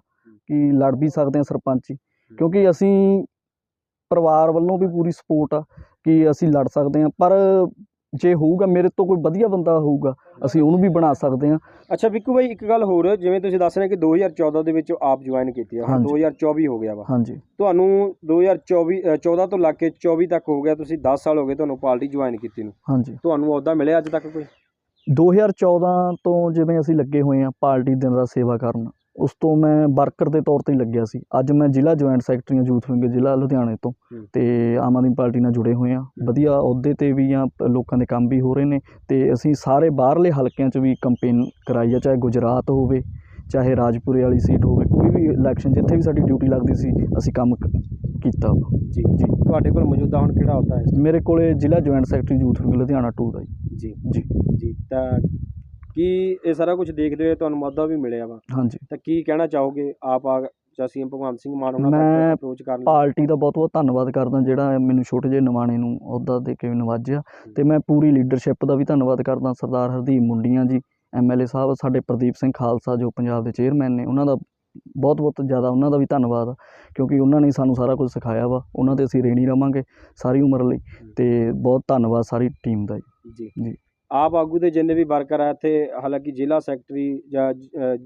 ਕਿ ਲੜ ਵੀ ਸਕਦੇ ਹਾਂ ਸਰਪੰਚੀ। ਕਿਉਂਕਿ ਅਸੀਂ ਪਰਿਵਾਰ ਵੱਲੋਂ ਵੀ ਪੂਰੀ ਸਪੋਰਟ ਆ ਕਿ ਅਸੀਂ ਲੜ ਸਕਦੇ ਹਾਂ ਪਰ ਜੇ ਹੋਊਗਾ ਮੇਰੇ ਤੋਂ ਕੋਈ ਵਧੀਆ ਬੰਦਾ ਹੋਊਗਾ ਅਸੀਂ ਉਹਨੂੰ ਵੀ ਬਣਾ ਸਕਦੇ ਹਾਂ। ਅੱਛਾ ਵਿੱਕੂ ਭਾਈ ਇੱਕ ਗੱਲ ਹੋਰ ਜਿਵੇਂ ਤੁਸੀਂ ਦੱਸ ਰਹੇ ਕਿ 2014 ਦੇ ਵਿੱਚ ਆਪ ਜੁਆਇਨ ਕੀਤੀ ਹਾਂਜੀ। 2024 ਹੋ ਗਿਆ ਵਾ। ਹਾਂਜੀ। ਤੁਹਾਨੂੰ 2024 ਅ, 14 ਤੋਂ ਲੱਗ ਕੇ 24 ਤੱਕ ਹੋ ਗਿਆ ਤੁਸੀਂ 10 ਸਾਲ ਹੋ ਗਏ ਤੁਹਾਨੂੰ ਪਾਰਟੀ ਜੁਆਇਨ ਕੀਤੀ ਨੂੰ। ਹਾਂਜੀ। ਤੁਹਾਨੂੰ ਅਹੁਦਾ ਮਿਲਿਆ ਅੱਜ ਤੱਕ ਕੋਈ? 2014 ਤੋਂ ਜਿਵੇਂ ਅਸੀਂ ਲੱਗੇ ਹੋਏ ਹਾਂ ਪਾਰਟੀ ਦਿਨ ਰਾਤ ਸੇਵਾ ਕਰਨ। ਉਸ ਤੋਂ ਮੈਂ ਵਰਕਰ ਦੇ ਤੌਰ ਤੇ ਹੀ ਲੱਗਿਆ ਸੀ। ਅੱਜ ਮੈਂ ਜ਼ਿਲ੍ਹਾ ਜੁਆਇੰਟ ਸੈਕਟਰੀ ਹਾਂ ਯੂਥ ਵਿੰਗ ਜ਼ਿਲ੍ਹਾ ਲੁਧਿਆਣੇ ਤੋਂ। ਤੇ ਆਮ ਆਦਮੀ ਪਾਰਟੀ ਨਾਲ ਜੁੜੇ ਹੋਏ ਹਾਂ। ਵਧੀਆ ਅਹੁਦੇ ਤੇ ਵੀ ਆ ਲੋਕਾਂ ਦੇ ਕੰਮ ਵੀ ਹੋ ਰਹੇ ਨੇ। ਤੇ ਅਸੀਂ ਸਾਰੇ ਬਾਹਰਲੇ ਹਲਕਿਆਂ 'ਚ ਵੀ ਕੰਪੇਨ ਕਰਾਈ ਆ ਚਾਹੇ ਗੁਜਰਾਤ ਹੋਵੇ ਚਾਹੇ ਰਾਜਪੁਰੇ ਵਾਲੀ ਸੀਟ ਹੋਵੇ ਕੋਈ ਵੀ ਇਲੈਕਸ਼ਨ ਜਿੱਥੇ ਵੀ ਸਾਡੀ ਡਿਊਟੀ ਲੱਗਦੀ ਸੀ ਅਸੀਂ ਕੰਮ ਕੀਤਾ। ਜੀ ਜੀ। ਤੁਹਾਡੇ ਕੋਲ ਮੌਜੂਦਾ ਹੁਣ ਕਿਹੜਾ ਅਹੁਦਾ ਹੈ? ਮੇਰੇ ਕੋਲੇ ਜ਼ਿਲ੍ਹਾ joint secretary youth wing Ludhiana 2 ਦਾ ਜੀ। ਜੀ। ਜੀ ਤਾਂ ਕੀ ਇਹ ਸਾਰਾ ਕੁਝ ਦੇਖਦੇ ਹੋਏ ਤੁਹਾਨੂੰ ਮੌਦਾ ਵੀ ਮਿਲਿਆ ਵਾ। ਹਾਂਜੀ। ਤਾਂ ਕੀ ਕਹਿਣਾ ਚਾਹੋਗੇ? ਆਪ ਆ ਜਾਂ ਸੀਐਮ ਭਗਵੰਤ ਸਿੰਘ ਮਾਨ ਉਹਨਾਂ ਮੈਂ ਤੱਕ ਅਪਰੋਚ ਕਰਨ ਲਈ ਪਾਰਟੀ ਦਾ ਬਹੁਤ ਬਹੁਤ ਧੰਨਵਾਦ ਕਰਦਾ ਜਿਹੜਾ ਮੈਨੂੰ ਛੋਟੇ ਜਿਹੇ ਨਿਮਾਣੇ ਨੂੰ ਅਹੁਦਾ ਦੇ ਕੇ ਨਵਾਜਿਆ। ਤੇ ਮੈਂ ਪੂਰੀ ਲੀਡਰਸ਼ਿਪ ਦਾ ਵੀ ਧੰਨਵਾਦ ਕਰਦਾ ਸਰਦਾਰ ਹਰਦੀਪ ਮੁੰਡੀਆਂ ਜੀ ਐਮਐਲਏ ਸਾਹਿਬ ਸਾਡੇ ਪ੍ਰਦੀਪ ਸਿੰਘ ਖਾਲਸਾ ਜੋ ਪੰਜਾਬ ਦੇ ਚੇਅਰਮੈਨ ਨੇ ਉਹਨਾਂ ਦਾ ਬਹੁਤ ਬਹੁਤ ਜ਼ਿਆਦਾ ਉਹਨਾਂ ਦਾ ਵੀ ਧੰਨਵਾਦ ਆ, ਕਿਉਂਕਿ ਉਹਨਾਂ ਨੇ ਸਾਨੂੰ ਸਾਰਾ ਕੁਝ ਸਿਖਾਇਆ ਵਾ। ਉਹਨਾਂ ਤੇ ਅਸੀਂ ਰੇਣੀ ਰਵਾਂਗੇ ਸਾਰੀ ਉਮਰ ਲਈ। ਤੇ ਬਹੁਤ ਧੰਨਵਾਦ ਸਾਰੀ ਟੀਮ ਦਾ ਜੀ। ਜੀ। ਜੀ। ਆਪ ਆਗੂ ਦੇ ਜਿੰਨੇ ਵੀ ਵਰਕਰ ਆ ਇੱਥੇ ਹਾਲਾਂਕਿ ਜ਼ਿਲ੍ਹਾ ਸੈਕਟਰੀ ਜਾਂ ਅ,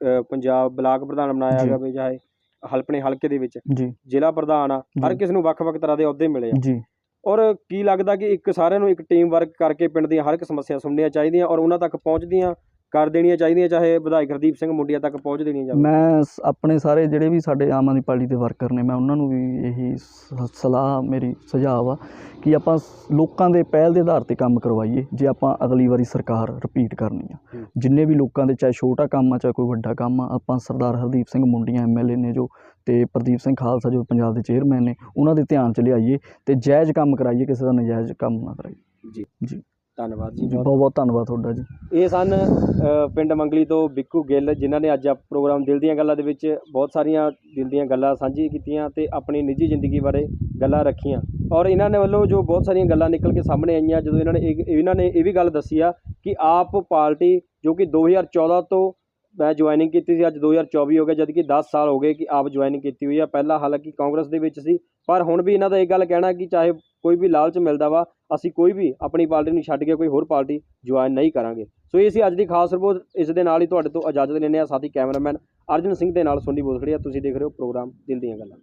ਅ, ਪੰਜਾਬ ਬਲਾਕ ਪ੍ਰਧਾਨ ਬਣਾਇਆ ਜੀ। ਗਿਆ ਵੀ ਚਾਹੇ ਹਲਪਣੇ ਹਲਕੇ ਦੇ ਵਿੱਚ ਜੀ ਜ਼ਿਲ੍ਹਾ ਪ੍ਰਧਾਨ ਆ ਹਰ ਜੀ। ਕਿਸ ਨੂੰ ਵੱਖ-ਵੱਖ ਤਰ੍ਹਾਂ ਦੇ ਅਹੁਦੇ ਮਿਲੇ ਆ ਜੀ ਔਰ ਕੀ ਲੱਗਦਾ ਕਿ ਇੱਕ ਸਾਰਿਆਂ ਨੂੰ ਇੱਕ ਟੀਮ ਵਰਕ ਕਰਕੇ ਪਿੰਡ ਦੀਆਂ ਹਰ ਇੱਕ ਸਮੱਸਿਆ ਸੁਣਨੀਆਂ ਚਾਹੀਦੀਆਂ ਔਰ ਉਹਨਾਂ ਤੱਕ ਪਹੁੰਚਦੀਆਂ ਕਰ ਦੇਣੀਆਂ ਚਾਹੀਦੀਆਂ ਚਾਹੇ ਵਿਧਾਇਕ ਹਰਦੀਪ ਸਿੰਘ ਮੁੰਡਿਆ ਤੱਕ ਪਹੁੰਚ ਦੇਣੀਆਂ ਜਾਵੇ ਮੈਂ ਸ- ਆਪਣੇ ਸਾਰੇ ਜਿਹੜੇ ਵੀ ਸਾਡੇ ਆਮ ਆਦਮੀ ਪਾਰਟੀ ਦੇ ਵਰਕਰ ਨੇ ਮੈਂ ਉਹਨਾਂ ਨੂੰ ਵੀ ਇਹੀ ਸ- ਸਲਾਹ ਮੇਰੀ ਸੁਝਾਅ ਆ ਕਿ ਆਪਾਂ ਸ- ਲੋਕਾਂ ਦੇ ਪਹਿਲ ਦੇ ਆਧਾਰ ਤੇ ਕੰਮ ਕਰਵਾਈਏ ਜੇ ਆਪਾਂ ਅਗਲੀ ਵਾਰੀ ਸਰਕਾਰ ਰਿਪੀਟ ਕਰਨੀ ਆ। ਹੂੰ। ਜਿੰਨੇ ਵੀ ਲੋਕਾਂ ਦੇ ਚਾਹੇ ਛੋਟਾ ਕੰਮ ਆ ਚਾਹੇ ਕੋਈ ਵੱਡਾ ਕੰਮ ਆ ਆਪਾਂ ਸਰਦਾਰ ਹਰਦੀਪ ਸਿੰਘ ਮੁੰਡੀਆਂ ਐਮਐਲਏ ਨੇ ਜੋ ਤੇ ਪ੍ਰਦੀਪ ਸਿੰਘ ਖਾਲਸਾ ਜੋ ਪੰਜਾਬ ਦੇ ਚੇਅਰਮੈਨ ਨੇ ਉਹਨਾਂ ਦੇ ਧਿਆਨ ਚ ਲਿਆਈਏ ਤੇ ਜਾਇਜ਼ ਕੰਮ ਕਰਾਈਏ ਕਿਸੇ ਦਾ ਨਜਾਇਜ਼ ਕੰਮ ਨਾ ਕਰਾਈਏ। ਜੀ। ਜੀ। ਧੰਨਵਾਦ ਜੀ ਬਹੁਤ ਬਹੁਤ ਧੰਨਵਾਦ ਤੁਹਾਡਾ ਜੀ। ਇਹ ਸਨ ਅ, ਪਿੰਡ ਮੰਗਲੀ ਤੋਂ ਬਿੱਕੂ ਗਿੱਲ ਜਿਨ੍ਹਾਂ ਨੇ ਅੱਜ ਆ ਪ੍ਰੋਗਰਾਮ ਦਿਲ ਦੀਆਂ ਗੱਲਾਂ ਦੇ ਵਿੱਚ ਬਹੁਤ ਸਾਰੀਆਂ ਦਿਲ ਦੀਆਂ ਗੱਲਾਂ ਸਾਂਝੀ ਕੀਤੀਆਂ ਤੇ ਆਪਣੀ ਨਿੱਜੀ ਜ਼ਿੰਦਗੀ ਬਾਰੇ ਗੱਲਾਂ ਰੱਖੀਆਂ। ਔਰ ਇਹਨਾਂ ਨੇ ਵੱਲੋਂ ਜੋ ਬਹੁਤ ਸਾਰੀਆਂ ਗੱਲਾਂ ਨਿਕਲ ਕੇ ਸਾਹਮਣੇ ਆਈਆਂ ਜਦੋਂ ਇਹਨਾਂ ਨੇ ਇਹ- ਇਹਨਾਂ ਨੇ ਇਹ ਵੀ ਗੱਲ ਦੱਸੀ ਆ ਕਿ ਆਪ ਪਾਰਟੀ ਜੋ ਕਿ 2014 ਤੋਂ ਮੈਂ ਜੁਆਇਨਿੰਗ ਕੀਤੀ ਸੀ ਅੱਜ 2024 ਹੋ ਗਿਆ ਜਦ ਕਿ 10 ਸਾਲ ਹੋ ਗਏ ਕਿ ਆਪ ਜੁਆਇਨਿੰਗ ਕੀਤੀ ਹੋਈ ਆ। ਪਹਿਲਾਂ ਹਾਲਾਂਕਿ ਕਾਂਗਰਸ ਦੇ ਵਿੱਚ ਸੀ ਪਰ ਹੁਣ ਵੀ ਇਹਨਾਂ ਦਾ ਇਹ ਗੱਲ ਕਹਿਣਾ ਕਿ ਚਾਹੇ ਕੋਈ ਵੀ ਲਾਲਚ ਮਿਲਦਾ ਵਾ ਅਸੀਂ ਕੋਈ ਵੀ ਆਪਣੀ ਪਾਰਟੀ ਨੂੰ ਛੱਡ ਕੇ ਕੋਈ ਹੋਰ ਪਾਰਟੀ ਜੁਆਇਨ ਨਹੀਂ ਕਰਾਂਗੇ। ਸੋ ਇਹ ਸੀ ਅੱਜ ਦੀ ਖਾਸ ਰਿਪੋਰਟ। ਇਸ ਦੇ ਨਾਲ ਹੀ ਤੁਹਾਡੇ ਤੋਂ ਇਜਾਜ਼ਤ ਲੈਂਦੇ ਹਾਂ ਸਾਥੀ ਕੈਮਰਾਮੈਨ ਅਰਜਨ ਸਿੰਘ ਦੇ ਨਾਲ ਸੋਨੀ ਬੋਲਖੜੀਆ ਤੁਸੀਂ ਦੇਖ ਰਹੇ ਹੋ ਪ੍ਰੋਗਰਾਮ ਦਿਲ ਦੀਆਂ ਗੱਲਾਂ।